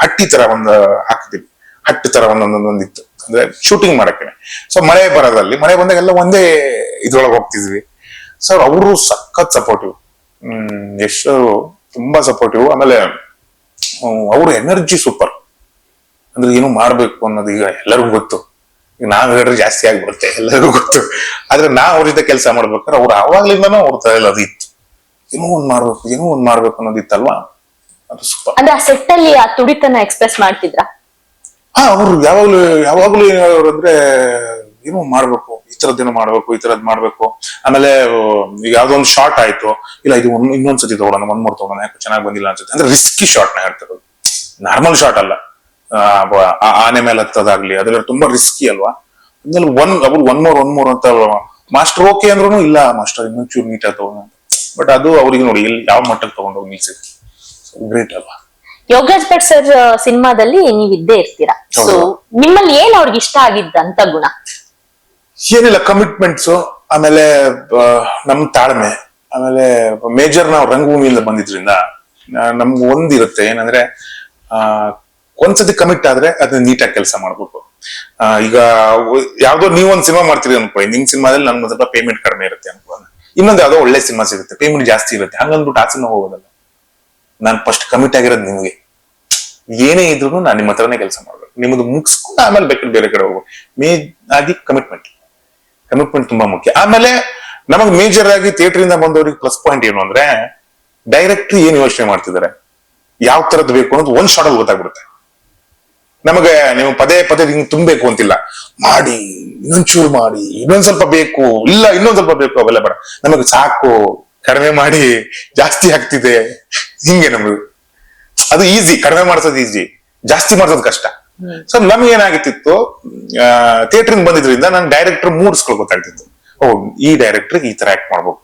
ಹಟ್ಟಿ ತರ ಒಂದು ಹಾಕ್ತಿದ್ವಿ. ಹಟ್ಟಿ ತರ ಒಂದೊಂದೊಂದಿತ್ತು. ಅಂದ್ರೆ ಶೂಟಿಂಗ್ ಮಾಡಕ್ಕೆ. ಸೊ ಮಳೆ ಬರೋದಲ್ಲಿ ಮಳೆ ಬಂದಾಗ ಎಲ್ಲ ಒಂದೇ ಇದ್ರೊಳಗೆ ಹೋಗ್ತಿದ್ವಿ. ಸೊ ಅವರು ಸಖತ್ ಸಪೋರ್ಟಿವ್ ಹ್ಮ್ ಎಷ್ಟು ತುಂಬಾ ಸಪೋರ್ಟಿವ್ ಆಮೇಲೆ ಅವ್ರ ಎನರ್ಜಿ ಸೂಪರ್ ಅಂದ್ರೆ ಏನು ಮಾಡ್ಬೇಕು ಅನ್ನೋದು ಈಗ ಎಲ್ಲರಿಗೂ ಗೊತ್ತು. ನಾವ್ ಹೇಳಿದ್ರೆ ಜಾಸ್ತಿ ಆಗ್ಬಿಡುತ್ತೆ, ಎಲ್ಲರಿಗೂ ಗೊತ್ತು. ಆದ್ರೆ ನಾ ಅವ್ರ ಜೊತೆ ಕೆಲಸ ಮಾಡ್ಬೇಕಾದ್ರೆ ಅವ್ರು ಅವಾಗ್ಲಿಂದನೂ ಅವ್ರ ತಲೆಯಲ್ಲಿ ಅದು ಇತ್ತು. ಏನೋ ಒಂದ್ ಮಾಡ್ಬೇಕು, ಏನೋ ಒಂದ್ ಮಾಡ್ಬೇಕು ಅನ್ನೋದಿತ್ತಲ್ವಾ? ಅದು ಸೂಪರ್ ಅಂದ್ರೆ ಆ ಸೆಟ್ ಅಲ್ಲಿ ಆ ತುಡಿತನ ಎಕ್ಸ್ಪ್ರೆಸ್ ಮಾಡ್ತಿದ್ರ? ಹಾ ಅವ್ರು ಯಾವಾಗ್ಲೂ ಯಾವಾಗ್ಲೂ ಅವ್ರು ಅಂದ್ರೆ ಏನೋ ಮಾಡ್ಬೇಕು. ಈ ತರದ್ದೇನೋ ಮಾಡ್ಬೇಕು, ಈ ತರದ್ ಮಾಡ್ಬೇಕು. ಆಮೇಲೆ ಈಗ ಯಾವ್ದೋ ಒಂದು ಶಾರ್ಟ್ ಆಯ್ತು. ಇಲ್ಲ, ಇದು ಒಂದ್- ಇನ್ನೊಂದ್ ಸತಿ ತಗೊಳ್ಳೋಣ, ಒಂದ್ ಮೂರ್ ತಗೊಳ್ಳೋಣ, ಯಾಕೆ ಚೆನ್ನಾಗಿ ಬಂದಿಲ್ಲ ಅನ್ಸುತ್ತೆ. ಅಂದ್ರೆ ರಿಸ್ಕಿ ಶಾರ್ಟ್ನ ಹೇಳ್ತಿರೋದು ನಾರ್ಮಲ್ ಶಾರ್ಟ್ ಅಲ್ಲ. ಆನೆ ಮೇಲೆ ಹತ್ತದಾಗ್ಲಿ ಅದೆಲ್ಲ ತುಂಬಾ ರಿಸ್ಕಿ ಅಲ್ವಾ? ಒನ್ ಅವ್ರು ಒನ್ ಮೋರ್ ಒನ್ ಮೋರ್ ಅಂತ ಮಾಸ್ಟರ್ ಓಕೆ ಅಂದ್ರೂ ಇಲ್ಲ ಮಾಸ್ಟರ್ ಇನ್ನೊಂಚೂರು ನೀಟಾಗಿ ತಗೊಂಡು ಬಟ್ ಅದು ಅವ್ರಿಗೆ ನೋಡಿ ಇಲ್ಲಿ ಯಾವ ಮಟ್ಟಕ್ಕೆ ತಗೊಂಡೋಗಿ ನಿಲ್ಸಿದೆ ಗ್ರೇಟ್ ಅಲ್ವಾ? ಯೋಗರಾಜ್ ಭಟ್ ಸರ್ ಸಿನಿಮಾದಲ್ಲಿ ನೀವ್ ಇದ್ದೇ ಇರ್ತೀರಾ? ಸೊ ನಿಮ್ಮಲ್ಲಿ ಏನ್ ಅವ್ರಿಗೆ ಇಷ್ಟ ಆಗಿದ್ದಂತ ಗುಣ? ಏನಿಲ್ಲ ಕಮಿಟ್ಮೆಂಟ್ಸ್ ಆಮೇಲೆ ನಮ್ ತಾಳ್ಮೆ. ಆಮೇಲೆ ಮೇಜರ್ ನಾವು ರಂಗಭೂಮಿಯಿಂದ ಬಂದಿದ್ರಿಂದ ನಮ್ಗೆ ಒಂದಿರುತ್ತೆ ಏನಂದ್ರೆ ಆ ಒಂದ್ಸತಿ ಕಮಿಟ್ ಆದ್ರೆ ಅದನ್ನ ನೀಟಾಗಿ ಕೆಲಸ ಮಾಡ್ಬೇಕು. ಈಗ ಯಾವ್ದೋ ನೀವೊಂದ್ ಸಿನಿಮಾ ಮಾಡ್ತೀರಿ ಅನ್ಕೊಳ್ಳಿ ನಿಮ್ ಸಿನಿಮಾದಲ್ಲಿ ನಮ್ಗೆ ಸ್ವಲ್ಪ ಪೇಮೆಂಟ್ ಕಡಿಮೆ ಇರುತ್ತೆ ಅನ್ಕೋ ಇನ್ನೊಂದು ಯಾವ್ದೋ ಒಳ್ಳೆ ಸಿನಿಮಾ ಸಿಗುತ್ತೆ. ಪೇಮೆಂಟ್ ಜಾಸ್ತಿ ಇರುತ್ತೆ. ಹಂಗಂದ್ಬಿಟ್ಟು ಆ ಸಿನಿಮಾ ಹೋಗೋದಲ್ಲ. ನಾನು ಫಸ್ಟ್ ಕಮಿಟ್ ಆಗಿರೋದು ನಿಮಗೆ. ಏನೇ ಇದ್ರು ನಾನು ನಿಮ್ಮ ಹತ್ರನೇ ಕೆಲಸ ಮಾಡ್ಬೇಕು. ನಿಮ್ಮದು ಮುಗಿಸ್ಕೊಂಡು ಆಮೇಲೆ ಬೇಕಾದ್ರೆ ಬೇರೆ ಕಡೆ ಹೋಗ್ಬೇಕು. ಮೇ ಆಗಿ ಕಮಿಟ್ಮೆಂಟ್ ಕಮಿಟ್ಮೆಂಟ್ ತುಂಬಾ ಮುಖ್ಯ. ಆಮೇಲೆ ನಮಗ್ ಮೇಜರ್ ಆಗಿ ಥಿಯೇಟರ್ ಇಂದ ಬಂದವರಿಗೆ ಪ್ಲಸ್ ಪಾಯಿಂಟ್ ಏನು ಅಂದ್ರೆ ಡೈರೆಕ್ಟ್ರಿ ಏನ್ ಯೋಚನೆ ಮಾಡ್ತಿದ್ದಾರೆ ಯಾವ ತರದ್ ಬೇಕು ಅನ್ನೋದು ಒಂದ್ ಶಾರ್ಟ್ ಅಲ್ಲಿ ಗೊತ್ತಾಗ್ಬಿಡುತ್ತೆ. ನಮಗೆ ನೀವು ಪದೇ ಪದೇ ಹಿಂಗ್ ತುಂಬಬೇಕು ಅಂತಿಲ್ಲ. ಮಾಡಿ, ಇನ್ನೊಂಚೂರು ಮಾಡಿ, ಇನ್ನೊಂದ್ ಸ್ವಲ್ಪ ಬೇಕು, ಇಲ್ಲ, ಇನ್ನೊಂದ್ ಸ್ವಲ್ಪ ಬೇಕು ಅವೆಲ್ಲ ಬೇಡ. ನಮಗೆ ಸಾಕು, ಕಡಿಮೆ ಮಾಡಿ, ಜಾಸ್ತಿ ಆಗ್ತಿದೆ. ಹಿಂಗೆ ನಮ್ಗೆ ಅದು ಈಸಿ ಕಡಿಮೆ ಮಾಡಿಸೋದು ಈಸಿ ಜಾಸ್ತಿ ಮಾಡಿಸೋದು ಕಷ್ಟ. ಸೊ ನಮ್ಗೆ ಏನಾಗಿತ್ತಿತ್ತು ಥಿಯೇಟರ್ ಬಂದಿದ್ರಿಂದ ನಾನು ಡೈರೆಕ್ಟರ್ ಮೂಡ್ಸ್ಗಳು ಗೊತ್ತಾಗ್ತಿತ್ತು. ಓ ಈ ಡೈರೆಕ್ಟರ್ ಈ ತರ ಆಕ್ಟ್ ಮಾಡ್ಬೇಕು.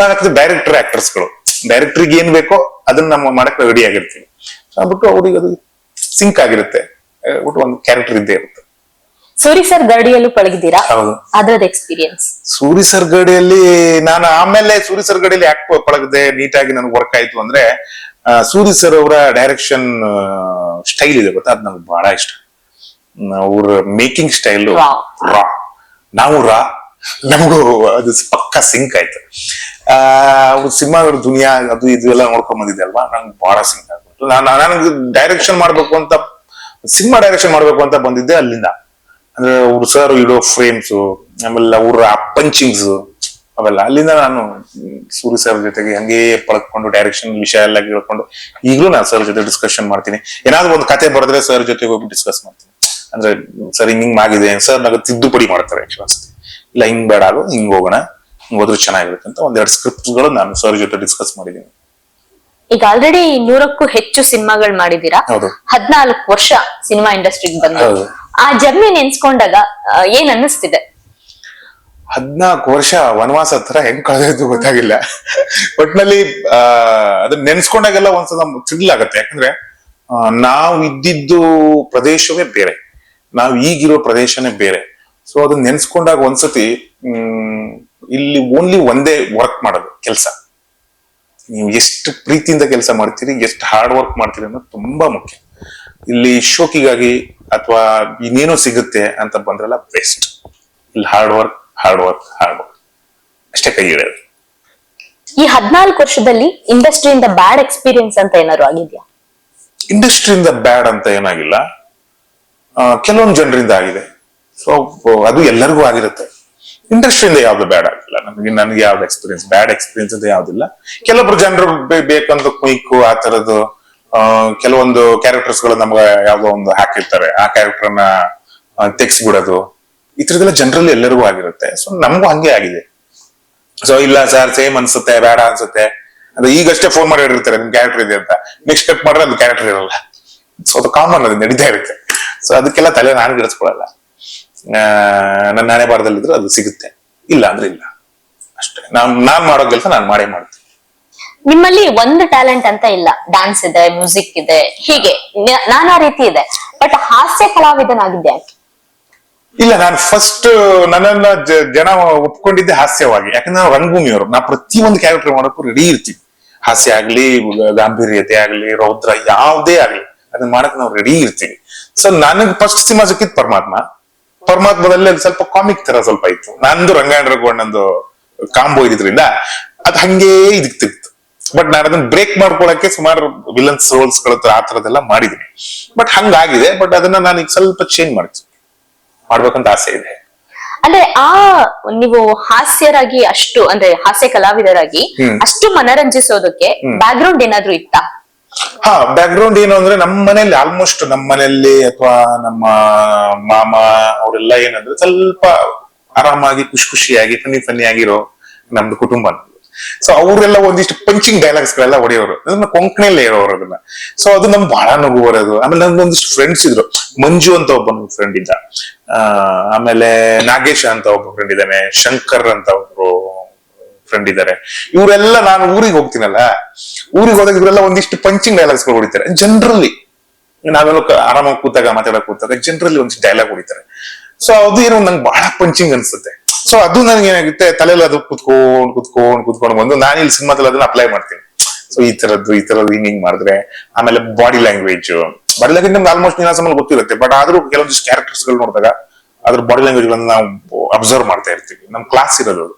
ನಾನು ಡೈರೆಕ್ಟರ್ ಆಕ್ಟರ್ಸ್ಗಳು ಡೈರೆಕ್ಟರ್ಗೆ ಏನ್ ಬೇಕೋ ಅದನ್ನ ನಮ್ಮ ಮಾಡಕ್ ರೆಡಿ ಆಗಿರ್ತೀವಿ ಅಂದ್ಬಿಟ್ಟು ಅವ್ರಿಗೆ ಅದು ಸಿಂಕ್ ಆಗಿರುತ್ತೆ. ಬಿಟ್ಟು ಒಂದು ಕ್ಯಾರೆಕ್ಟರ್ ಇದ್ದೇ ಇರುತ್ತೆ. ಸೂರಿ ಸರ್ ಗಡಿಯಲ್ಲೂ ಪಳಗಿದ್ದೀರಾ? ಹೌದು. ಅದ್ರದ್ದು ಎಕ್ಸ್ಪೀರಿಯನ್ಸ್ ಸೂರಿ ಸರ್ ಗಡಿಯಲ್ಲಿ ನಾನು ಆಮೇಲೆ ಸೂರಿ ಸರ್ ಗಡಿಯಲ್ಲಿ ಯಾಕೆ ಪಳಗದೆ ನೀಟಾಗಿ ನನಗೆ ವರ್ಕ್ ಆಯ್ತು ಅಂದ್ರೆ ಸೂರಿ ಸರ್ ಅವರ ಡೈರೆಕ್ಷನ್ ಸ್ಟೈಲ್ ಇದೆ ಗೊತ್ತಾ? ಅದು ನನಗೆ ಬಹಳ ಇಷ್ಟ. ಅವ್ರ ಮೇಕಿಂಗ್ ಸ್ಟೈಲ್. ರಾ ನಾವು ರಾ ನಮಗೂ ಅದು ಪಕ್ಕ ಸಿಂಕ್ ಆಯ್ತು. ಆ ಅವ್ರ ಸಿನಿಮಾಗಳ ದುನಿಯಾ ಅದು ಇದು ಎಲ್ಲ ನೋಡ್ಕೊಂಡ್ ಬಂದಿದ್ದೆ ಅಲ್ವಾ? ನಂಗೆ ಬಹಳ ಸಿಂಕ್ ಆಗ್ಬಿಟ್ಟು ನಾನು ನನಗೆ ಡೈರೆಕ್ಷನ್ ಮಾಡ್ಬೇಕು ಅಂತ ಸಿನಿಮಾ ಡೈರೆಕ್ಷನ್ ಮಾಡ್ಬೇಕು ಅಂತ ಬಂದಿದ್ದೆ ಅಲ್ಲಿಂದ. ಅಂದ್ರೆ ಅವ್ರು ಸರ್ ಇಡೋ ಫ್ರೇಮ್ಸು ಆಮೇಲೆ ಅವ್ರ ಪಂಚಿಂಗ್ಸ್ ಅವೆಲ್ಲ. ಅಲ್ಲಿಂದ ನಾನು ಸೂರ್ಯ ಸೂರಿ ಸರ್ ಜೊತೆಗೆ ಹಂಗೆ ಪಳಕೊಂಡು ಡೈರೆಕ್ಷನ್ ವಿಷಯ ಎಲ್ಲ ಕೇಳ್ಕೊಂಡು ಈಗಲೂ ನಾನು ಸರ್ ಜೊತೆ ಡಿಸ್ಕಷನ್ ಮಾಡ್ತೀನಿ. ಏನಾದ್ರು ಒಂದು ಕತೆ ಬರೆದ್ರೆ ಸರ್ ಜೊತೆಗೆ ಹೋಗಿ ಡಿಸ್ಕಸ್ ಮಾಡ್ತೀನಿ. ಅಂದ್ರೆ ಸರ್ ಹಿಂಗ್ ಹಿಂಗ್ ಆಗಿದೆ ಸರ್ ನನಗೆ ತಿದ್ದುಪಡಿ ಮಾಡ್ತಾರೆ ಇಲ್ಲ ಹಿಂಗ್ ಬೇಡ ಅದು ಹಿಂಗ್ ಹೋಗೋಣ. ಹಿಂಗ್ ಹೋದ್ರೆ ಚೆನ್ನಾಗಿರುತ್ತೆ. ಅಂತ ಒಂದೆರಡು ಸ್ಕ್ರಿಪ್ಟ್ಗಳು ನಾನು ಸರ್ ಜೊತೆ ಡಿಸ್ಕಸ್ ಮಾಡಿದ್ದೀನಿ. ಈಗ ಆಲ್ರೆಡಿ ನೂರಕ್ಕೂ ಹೆಚ್ಚು ಸಿನಿಮಾಗಳು ಮಾಡಿದೀರಾ ಹೌದು. ಹದ್ನಾಲ್ಕು ವರ್ಷ ಸಿನಿಮಾ ಇಂಡಸ್ಟ್ರಿಗೆ ಬಂದು. ಆ ಜರ್ನಿ ನೆನ್ಸ್ಕೊಂಡಾಗ ಏನ್ ಅನ್ನಿಸ್ತಿದೆ? ಹದ್ನಾಲ್ಕು ವರ್ಷ ವನವಾಸ ಹತ್ರ ಹೆಂಗ್ ಕಳೆದಿದ್ದು ಗೊತ್ತಾಗಿಲ್ಲ. ಒಟ್ನಲ್ಲಿ, ಆ, ಅದನ್ನ ನೆನ್ಸ್ಕೊಂಡಾಗೆಲ್ಲ ಒಂದ್ಸಲ ಥ್ರಿಲ್ ಆಗತ್ತೆ. ಯಾಕಂದ್ರೆ ನಾವು ಇದ್ದಿದ್ದು ಪ್ರದೇಶವೇ ಬೇರೆ. ನಾವು ಈಗಿರೋ ಪ್ರದೇಶನೇ ಬೇರೆ. ಸೊ ಅದನ್ನ ನೆನ್ಸ್ಕೊಂಡಾಗ ಒಂದ್ಸತಿ ಇಲ್ಲಿ ಓನ್ಲಿ ಒಂದೇ ವರ್ಕ್ ಮಾಡೋದು, ಕೆಲಸ. ನೀವು ಎಷ್ಟು ಪ್ರೀತಿಯಿಂದ ಕೆಲಸ ಮಾಡ್ತೀರಿ, ಎಷ್ಟು ಹಾರ್ಡ್ ವರ್ಕ್ ಮಾಡ್ತೀರಿ ಅನ್ನೋದು ತುಂಬಾ ಮುಖ್ಯ. ಇಲ್ಲಿ ಶೋಕಿಗಾಗಿ ಅಥವಾ ಇನ್ನೇನೋ ಸಿಗುತ್ತೆ ಅಂತ ಬಂದ್ರಲ್ಲ ಬೆಸ್ಟ್ ಇಲ್ಲಿ hard work hard work hard work ಅಷ್ಟೇ ಕೈ ಹಿಡಿಯೋದು. ಈ ಹದಿನಾಲ್ಕು ವರ್ಷದಲ್ಲಿ ಇಂಡಸ್ಟ್ರಿಯಿಂದ ಬ್ಯಾಡ್ ಎಕ್ಸ್ಪೀರಿಯನ್ಸ್ ಅಂತ ಏನಾದ್ರು ಆಗಿದ್ಯಾ? ಇಂಡಸ್ಟ್ರಿಯಿಂದ ಬ್ಯಾಡ್ ಅಂತ ಏನಾಗಿಲ್ಲ. ಕೆಲವೊಂದು ಜನರಿಂದ ಆಗಿದೆ. ಸೊ ಅದು ಎಲ್ಲರಿಗೂ ಆಗಿರುತ್ತೆ. ಇಂಡಸ್ಟ್ರಿಯಿಂದ ಯಾವ್ದು ಬ್ಯಾಡ್ ಆಗಿಲ್ಲ. ನನಗೆ ನನಗೆ ಯಾವ್ದು ಎಕ್ಸ್ಪೀರಿಯನ್ಸ್ ಬ್ಯಾಡ್ ಎಕ್ಸ್ಪೀರಿಯನ್ಸ್ ಅಂತ ಯಾವ್ದಿಲ್ಲ ಕೆಲವೊಬ್ರು ಜನರು ಬೇಕಂತ ಕುಯ್ಕು ಆ ತರದ್ದು ಆ, ಕೆಲವೊಂದು ಕ್ಯಾರೆಕ್ಟರ್ಸ್ಗಳು ನಮ್ಗೆ ಯಾವ್ದೋ ಒಂದು ಹಾಕಿರ್ತಾರೆ. ಆ ಕ್ಯಾರೆಕ್ಟರ್ನ ತೆಗ್ಸ್ಬಿಡೋದು. ಈ ತರದೆಲ್ಲ ಜನರಲ್ಲಿ ಎಲ್ಲರಿಗೂ ಆಗಿರುತ್ತೆ. ಸೊ ನಮಗೂ ಹಂಗೆ ಆಗಿದೆ. ಸೊ ಇಲ್ಲ ಸರ್ ಸೇಮ್ ಅನ್ಸುತ್ತೆ, ಬೇಡ ಅನ್ಸುತ್ತೆ. ಅದು ಈಗಷ್ಟೇ ಫೋನ್ ಮಾಡಿ ಹೇಳಿರ್ತಾರೆ, ನಿಮ್ ಕ್ಯಾರೆಕ್ಟರ್ ಇದೆ ಅಂತ. ನೆಕ್ಸ್ಟ್ ಕಟ್ ಮಾಡಿದ್ರೆ ಅದು ಕ್ಯಾರೆಕ್ಟರ್ ಇರಲ್ಲ. ಸೊ ಅದು ಕಾಮನ್ ಅದು, ನಡೀತಾ ಇರುತ್ತೆ. ಸೊ ಅದಕ್ಕೆಲ್ಲ ತಲೆ ನಾನು ಗಿಡಿಸ್ಕೊಳಲ್ಲ ನನ್ನ ನಾನೇ ಬಾರದಲ್ಲಿದ್ರೆ ಅದು ಸಿಗುತ್ತೆ. ಇಲ್ಲ ಅಂದ್ರೆ ಇಲ್ಲ. ಅಷ್ಟೇ. ನಾನ್ ನಾನ್ ಮಾಡೋ ಕೆಲಸ ನಾನು ಮಾಡೇ ಮಾಡ್ತೀನಿ. ನಿಮ್ಮಲ್ಲಿ ಒಂದು ಟ್ಯಾಲೆಂಟ್ ಅಂತ ಇಲ್ಲ. ಡ್ಯಾನ್ಸ್ ಇದೆ ಮ್ಯೂಸಿಕ್ ಇದೆ, ಹೀಗೆ. ನಾನಾ ರೀತಿ ಇದೆ. ಬಟ್ ಹಾಸ್ಯ ಕಲಾವಿದನಾಗಿದ್ದೆ ಯಾಕೆ? ಇಲ್ಲ, ನಾನು ಫಸ್ಟ್ ನನ್ನನ್ನ ಜನ ಒಪ್ಕೊಂಡಿದ್ದೆ ಹಾಸ್ಯವಾಗಿ. ಯಾಕಂದ್ರೆ ನಾನು ರಂಗಭೂಮಿಯವರು. ನಾ ಪ್ರತಿಯೊಂದು ಕ್ಯಾರೆಕ್ಟರ್ ಮಾಡೋಕ್ಕೂ ರೆಡಿ ಇರ್ತೀವಿ ಹಾಸ್ಯ ಆಗ್ಲಿ, ಗಾಂಭೀರ್ಯತೆ ಆಗ್ಲಿ, ರೌದ್ರ, ಯಾವುದೇ ಆಗ್ಲಿ, ಅದನ್ನ ಮಾಡಕ್ ನಾವು ರೆಡಿ ಇರ್ತೀವಿ ಸೊ ನನಗೆ ಫಸ್ಟ್ ಸಿನಿಮಾ ಸಿಕ್ಕಿದ್ ಪರಮಾತ್ಮ. ಪರಮಾತ್ಮದಲ್ಲಿ ಅದು ಸ್ವಲ್ಪ ಕಾಮಿಕ್ ತರ ಸ್ವಲ್ಪ ಇತ್ತು. ನಂದು ರಂಗಾಯಣರಗೊಂಡೊಂದು ಕಾಂಬೋ ಇದ್ರಿಂದ ಅದ್ ಹಂಗೇ ಇದಕ್ ತಿಕ್ತು ಬಟ್ ನಾನು ಅದನ್ನ ಬ್ರೇಕ್ ಮಾಡ್ಕೊಳಕ್ಕೆ ಸುಮಾರು ವಿಲನ್ಸ್ ರೋಲ್ಸ್ಗಳ ಆ ತರದೆಲ್ಲ ಮಾಡಿದೀನಿ ಬಟ್ ಹಂಗಾಗಿದೆ. ಬಟ್ ಅದನ್ನ ನಾನು ಈಗ ಸ್ವಲ್ಪ ಚೇಂಜ್ ಮಾಡ್ತೀನಿ. ಮಾಡ್ಬೇಕಂತ ಆಸೆ ಇದೆ. ಅಂದ್ರೆ ಆ ನೀವು ಹಾಸ್ಯರಾಗಿ ಅಷ್ಟು ಅಂದ್ರೆ ಹಾಸ್ಯ ಕಲಾವಿದರಾಗಿ ಅಷ್ಟು ಮನರಂಜಿಸೋದಕ್ಕೆ ಬ್ಯಾಕ್ ಗ್ರೌಂಡ್ ಏನಾದ್ರು ಇತ್ತಾ? ಹಾ ಬ್ಯಾಕ್ ಗ್ರೌಂಡ್ ಏನು ಅಂದ್ರೆ ನಮ್ಮ ಮನೆಯಲ್ಲಿ ಆಲ್ಮೋಸ್ಟ್ ನಮ್ಮ ಮನೆಯಲ್ಲಿ ಅಥವಾ ನಮ್ಮ ಮಾಮ ಅವರೆಲ್ಲ ಏನಂದ್ರೆ ಸ್ವಲ್ಪ ಆರಾಮಾಗಿ ಖುಷಿ ಖುಷಿಯಾಗಿ ಫನಿ ಫನಿ ಆಗಿರೋ ನಮ್ದು ಕುಟುಂಬ ಸೊ ಅವರೆಲ್ಲ ಒಂದಿಷ್ಟು ಪಂಚಿಂಗ್ ಡೈಲಾಗ್ಸ್ ಗಳೆಲ್ಲ ಹೊಡೆಯೋರು. ಅದನ್ನ ಕೊಂಕಣಿಯಲ್ಲೇ ಇರೋರು ಅದನ್ನ. ಸೊ ಅದು ನಮ್ಗೆ ಬಹಳ ನಗು ಬರೋದು. ಆಮೇಲೆ ನಮ್ದು ಒಂದಿಷ್ಟು ಫ್ರೆಂಡ್ಸ್ ಇದ್ರು. ಮಂಜು ಅಂತ ಒಬ್ಬ ಫ್ರೆಂಡ್ ಇದ್ದ. ಆಮೇಲೆ ನಾಗೇಶ ಅಂತ ಒಬ್ಬ ಫ್ರೆಂಡ್ ಇದ್ದಾನೆ, ಶಂಕರ್ ಅಂತ ಒಬ್ರು ಫ್ರೆಂಡ್ ಇದ್ದಾರೆ. ಇವರೆಲ್ಲ ನಾನು ಊರಿಗೆ ಹೋಗ್ತೀನಲ್ಲ, ಊರಿಗೆ ಹೋದಾಗ ಇವರೆಲ್ಲ ಒಂದಿಷ್ಟು ಪಂಚಿಂಗ್ ಡೈಲಾಗ್ಸ್ ಹೊಡಿತಾರೆ. ಜನರಲಿ ನಾವೆಲ್ಲ ಆರಾಮಾಗಿ ಕೂತಾಗ ಮಾತಾಡಕ್ ಕೂತಾಗ ಜನರಲ್ಲಿ ಒಂದಿಷ್ಟು ಡೈಲಾಗ್ ಹೊಡಿತಾರೆ. ಸೊ ಅದು ಏನೋ ನಂಗೆ ಬಹಳ ಪಂಚಿಂಗ್ ಅನ್ಸುತ್ತೆ. ಸೊ ಅದು ನನಗೆ ಏನಾಗುತ್ತೆ, ತಲೆಯಲ್ಲಿ ಅದು ಕುತ್ಕೊಂಡ್ ಕುತ್ಕೊಂಡ್, ಕುತ್ಕೊಂಡು ಬಂದು ನಾನು ಇಲ್ಲಿ ಸಿನಿಮಾದಲ್ಲಿ ಅದನ್ನ ಅಪ್ಲೈ ಮಾಡ್ತೀನಿ. ಸೊ ಈ ತರದ್ದು ಈ ತರದ್ದು ಹಿಂಗ್ ಹಿಂಗ್ ಮಾಡಿದ್ರೆ, ಆಮೇಲೆ ಬಾಡಿ ಲ್ಯಾಂಗ್ವೇಜ್ ಬಾಡಿ ಲ್ಯಾಂಗ್ವೇಜ್ ನಮ್ಗೆ ಆಲ್ಮೋಸ್ಟ್ ನೀನಾಸಮಲ್ಲಿ ಗೊತ್ತಿರುತ್ತೆ ಬಟ್ ಆದ್ರೂ ಕೆಲವೊಂದಿಷ್ಟು ಕ್ಯಾರೆಕ್ಟರ್ಸ್ಗಳು ನೋಡಿದಾಗ ಅದ್ರ ಬಾಡಿ ಲ್ಯಾಂಗ್ವೇಜ್ ಗಳನ್ನ ನಾವು ಅಬ್ಸರ್ವ್ ಮಾಡ್ತಾ ಇರ್ತೀವಿ. ನಮ್ ಕ್ಲಾಸ್ ಇರೋದು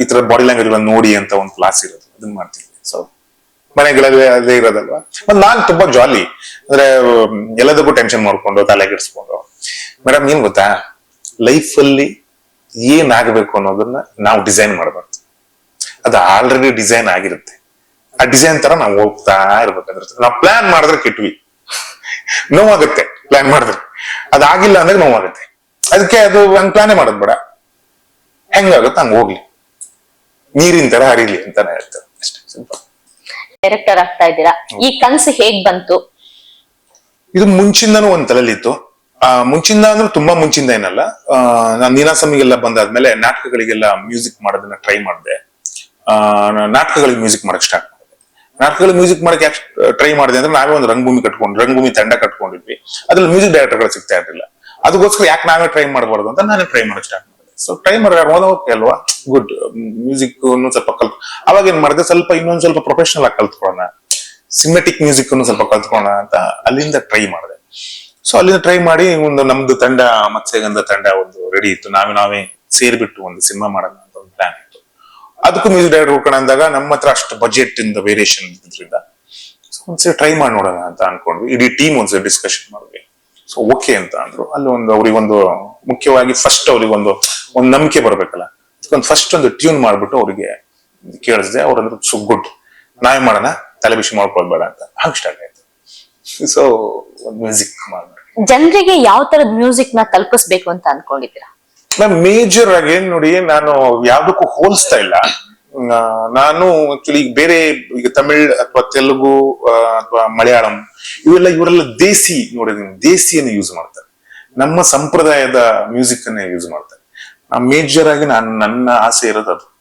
ಈ ತರ ಬಾಡಿ ಲ್ಯಾಂಗ್ವೇಜ್ ಗಳನ್ನ ನೋಡಿ ಅಂತ ಒಂದು ಕ್ಲಾಸ್ ಇರೋದು. ಅದನ್ನ ಮಾಡ್ತೀವಿ. ಸೊ ಮನೆಗಳಲ್ಲಿ ಅದೇ ಇರೋದಲ್ವಾ? ಮತ್ತೆ ನಾನ್ ತುಂಬಾ ಜಾಲಿ ಅಂದ್ರೆ ಎಲ್ಲದಕ್ಕೂ ಟೆನ್ಷನ್ ಮಾಡ್ಕೊಂಡು ತಲೆಗೆಡ್ಸ್ಕೊಂಡು ಮೇಡಮ್ ಏನ್ ಗೊತ್ತಾ? ಲೈಫ್ ಅಲ್ಲಿ ಏನ್ ಆಗ್ಬೇಕು ಅನ್ನೋದನ್ನ ನಾವು ಡಿಸೈನ್ ಮಾಡಬಾರ್ದು. ಅದು ಆಲ್ರೆಡಿ ಡಿಸೈನ್ ಆಗಿರುತ್ತೆ. ಆ ಡಿಸೈನ್ ತರ ನಾವು ಹೋಗ್ತಾ ಇರ್ಬೇಕಂದ್ರೆ, ನಾವು ಪ್ಲಾನ್ ಮಾಡಿದ್ರೆ ಕೆಟ್ವಿ. ನೋವಾಗುತ್ತೆ ಪ್ಲಾನ್ ಮಾಡಿದ್ರೆ. ಅದಾಗಿಲ್ಲ ಅಂದ್ರೆ ನೋವಾಗುತ್ತೆ. ಅದಕ್ಕೆ ಅದು ಹಂಗ್ ಪ್ಲಾನೇ ಮಾಡೋದು ಬೇಡ. ಹೆಂಗಾಗುತ್ತೆ ಹಂಗ ಹೋಗ್ಲಿ. ನೀರಿನ ತರ ಹರಿಲಿ ಅಂತಾನೆ ಹೇಳ್ತಾರೆ. ಅಷ್ಟೇ ಸಿಂಪಲ್ ಡೈರೆಕ್ಟರ್ ಆಗ್ತಾ ಇದ್ದೀರಾ? ಈ ಕನ್ಸು ಹೇಗ್ ಬಂತು? ಇದು ಮುಂಚಿಂದನೂ ಒಂದ್ ತಲೆಲಿತ್ತು. ಆ ಮುಂಚಿಂದ ಅಂದ್ರೆ ತುಂಬಾ ಮುಂಚಿಂದ ಏನಲ್ಲ. ಆ, ನಾನ್ ನೀನಾಸಮಿಗೆಲ್ಲ ಬಂದಾದ್ಮೇಲೆ ನಾಟಕಗಳಿಗೆಲ್ಲ ಮ್ಯೂಸಿಕ್ ಮಾಡೋದನ್ನ ಟ್ರೈ ಮಾಡಿದೆ. ಆ ನಾನ್ ನಾಟಕಗಳಿಗೆ ಮ್ಯೂಸಿಕ್ ಮಾಡಕ್ ಸ್ಟಾರ್ಟ್ ನಾಟಕಗಳಿಗೆ ಮ್ಯೂಸಿಕ್ ಮಾಡಕ್ಕೆ ಯಾಕೆ ಟ್ರೈ ಮಾಡಿದೆ ಅಂದ್ರೆ ನಾವೇ ಒಂದು ರಂಗಭೂಮಿ ಕಟ್ಕೊಂಡು ರಂಗಭೂಮಿ ತಂಡ ಕಟ್ಕೊಂಡಿದ್ವಿ. ಅದ್ರಲ್ಲಿ ಮ್ಯೂಸಿಕ್ ಡೈರೆಕ್ಟರ್ಗಳು ಸಿಗ್ತಾ ಇರಲಿಲ್ಲ. ಅದಕ್ಕೋಸ್ಕರ ಯಾಕೆ ನಾವೇ ಟ್ರೈ ಮಾಡಬಾರ್ದು ಅಂತ ನಾನೇ ಟ್ರೈ ಮಾಡಕ್ ಸ್ಟಾರ್ಟ್ ಮಾಡಿದೆ. ಸೊ ಟ್ರೈ ಮಾಡೋದು ಓಕೆ ಅಲ್ವಾ? ಗುಡ್ ಮ್ಯೂಸಿಕ್ ಸ್ವಲ್ಪ ಕಲ್ತು, ಅವಾಗ ಏನ್ ಮಾಡಿದೆ? ಸ್ವಲ್ಪ ಇನ್ನೊಂದ್ ಸ್ವಲ್ಪ ಪ್ರೊಫೆಷನಲ್ ಆಗಿ ಕಲ್ತ್ಕೊಳ್ಳೋಣ. ಸಿಮೆಟಿಕ್ ಮ್ಯೂಸಿಕ್ ಸ್ವಲ್ಪ ಕಲ್ತ್ಕೊಳ್ಳೋಣ ಅಂತ ಅಲ್ಲಿಂದ ಟ್ರೈ ಮಾಡಿದೆ. ಸೊ ಅಲ್ಲಿಂದ ಟ್ರೈ ಮಾಡಿ ಒಂದು ನಮ್ದು ತಂಡ, ಮತ್ಸ್ಯಗಂಧ ತಂಡ ಒಂದು ರೆಡಿ ಇತ್ತು. ನಾವೇ ನಾವೇ ಸೇರ್ಬಿಟ್ಟು ಒಂದು ಸಿನಿಮಾ ಮಾಡೋಣ ಅಂತ ಒಂದು ಪ್ಲಾನ್ ಅದಕ್ಕೂ ಮ್ಯೂಸಿಕ್ ಡೈರೆಕ್ಟರ್ ಹೋಗೋಣ ಅಂದಾಗ ನಮ್ಮ ಹತ್ರ ಅಷ್ಟು ಬಜೆಟ್ ಇಂದ ವೇರಿಯೇಷನ್ ಇದ್ರಿಂದ. ಒಂದ್ಸರಿ ಟ್ರೈ ಮಾಡಿ ನೋಡೋಣ ಅಂತ ಅನ್ಕೊಂಡ್ವಿ. ಇಡೀ ಟೀಮ್ ಒಂದ್ಸರಿ ಡಿಸ್ಕಷನ್ ಮಾಡಿದ್ವಿ. ಸೊ ಓಕೆ ಅಂತ ಅಂದ್ರು. ಅಲ್ಲಿ ಒಂದು ಅವ್ರಿಗೊಂದು ಮುಖ್ಯವಾಗಿ ಫಸ್ಟ್ ಅವ್ರಿಗೊಂದು ಒಂದು ನಂಬಿಕೆ ಬರ್ಬೇಕಲ್ಲ. ಅದಕ್ಕೊಂದು ಫಸ್ಟ್ ಒಂದು ಟ್ಯೂನ್ ಮಾಡ್ಬಿಟ್ಟು ಅವ್ರಿಗೆ ಕೇಳಿಸಿದೆ ಅವ್ರಂದ್ರು ಸೊ ಗುಡ್ ನಾವೇ ಮಾಡೋಣ? ತಲೆ ಬಿಸಿ ಮಾಡ್ಕೊಳ್ಬೇಡ ಅಂತ. ಹಂಗ್ ಸ್ಟಾರ್ಟ್ ಆಯ್ತು. ಸೊ ಮ್ಯೂಸಿಕ್ ಮಾಡ್ಬೇಡ ಜನರಿಗೆ ಯಾವ ತರದ ಮ್ಯೂಸಿಕ್ನ ತಲುಪಿಸ್ಬೇಕು ಅಂತ ಅನ್ಕೊಂಡಿದ್ದೀರಾ? ನಾನು ಮೇಜರ್ ಆಗಿ ನೋಡಿ ನಾನು ಯಾವ್ದಕ್ಕೂ ಹೋಲಿಸ್ತಾ ಇಲ್ಲ. ಆ, ನಾನು ಆಕ್ಚುಲಿ ಬೇರೆ ಈಗ ತಮಿಳ್ ಅಥವಾ ತೆಲುಗು ಅಥವಾ ಮಲಯಾಳಂ ಇವೆಲ್ಲ ಇವರೆಲ್ಲ ದೇಸಿ ನೋಡಿದೀನಿ ದೇಸಿಯನ್ನು ಯೂಸ್ ಮಾಡ್ತಾರೆ. ನಮ್ಮ ಸಂಪ್ರದಾಯದ ಮ್ಯೂಸಿಕ್ ಅನ್ನೇ ಯೂಸ್ ಮಾಡ್ತಾರೆ ಮೇಜರ್ ಆಗಿ ನಾನು ನನ್ನ ಆಸೆ ಇರೋದು ಅದು.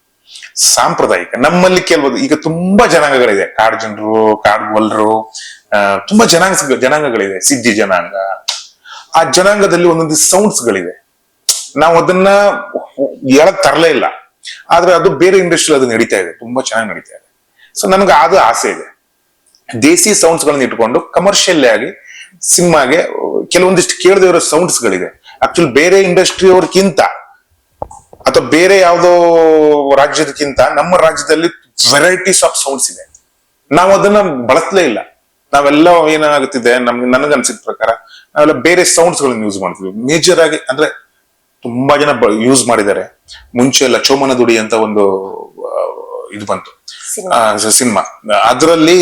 ಸಾಂಪ್ರದಾಯಿಕ. ನಮ್ಮಲ್ಲಿ ಕೇಳ್ಬೋದು ಈಗ ತುಂಬಾ ಜನಾಂಗಗಳಿದೆ. ಕಾಡ್ ಜನರು ಕಾಡು ಗೊಲ್ಲರು ಆ, ತುಂಬಾ ಜನಾಂಗ ಜನಾಂಗಗಳಿದೆ. ಸಿದ್ಧಿ ಜನಾಂಗ. ಆ ಜನಾಂಗದಲ್ಲಿ ಒಂದೊಂದು ಸೌಂಡ್ಸ್ ಗಳಿದೆ. ನಾವು ಅದನ್ನ ಹೇಳಕ್ ತರಲೇ ಇಲ್ಲ. ಆದ್ರೆ ಅದು ಬೇರೆ ಇಂಡಸ್ಟ್ರಿ ಅದು ನಡೀತಾ ಇದೆ. ತುಂಬಾ ಚೆನ್ನಾಗಿ ನಡೀತಾ ಇದೆ. ಸೊ ನಮ್ಗೆ ಅದು ಆಸೆ ಇದೆ. ದೇಸಿ ಸೌಂಡ್ಸ್ ಗಳನ್ನ ಇಟ್ಕೊಂಡು ಕಮರ್ಷಿಯಲ್ ಆಗಿ ಸಿನಿಮಾಗೆ ಕೆಲವೊಂದಿಷ್ಟು ಕೇಳದೇ ಇರೋ ಸೌಂಡ್ಸ್ ಗಳಿದೆ. ಆಕ್ಚುಲಿ ಬೇರೆ ಇಂಡಸ್ಟ್ರಿ ಅವ್ರಕ್ಕಿಂತ ಅಥವಾ ಬೇರೆ ಯಾವುದೋ ರಾಜ್ಯದಕ್ಕಿಂತ ನಮ್ಮ ರಾಜ್ಯದಲ್ಲಿ ವೆರೈಟೀಸ್ ಆಫ್ ಸೌಂಡ್ಸ್ ಇದೆ. ನಾವು ಅದನ್ನ ಬಳಸಲೇ ಇಲ್ಲ. ನಾವೆಲ್ಲ ಏನಾಗುತ್ತಿದೆ? ನಮ್ಗೆ ನನಗನ್ಸಿದ ಪ್ರಕಾರ ನಾವೆಲ್ಲ ಬೇರೆ ಸೌಂಡ್ಸ್ ಗಳನ್ನ ಯೂಸ್ ಮಾಡ್ತೀವಿ ಮೇಜರ್ ಆಗಿ ಅಂದ್ರೆ ತುಂಬಾ ಜನ ಯೂಸ್ ಮಾಡಿದ್ದಾರೆ. ಮುಂಚೆ ಲಚೋಮನ ದುಡಿ ಅಂತ ಒಂದು ಇದು ಬಂತು. ಸಿನಿಮಾ. ಸಿನಿಮಾ. ಅದರಲ್ಲಿ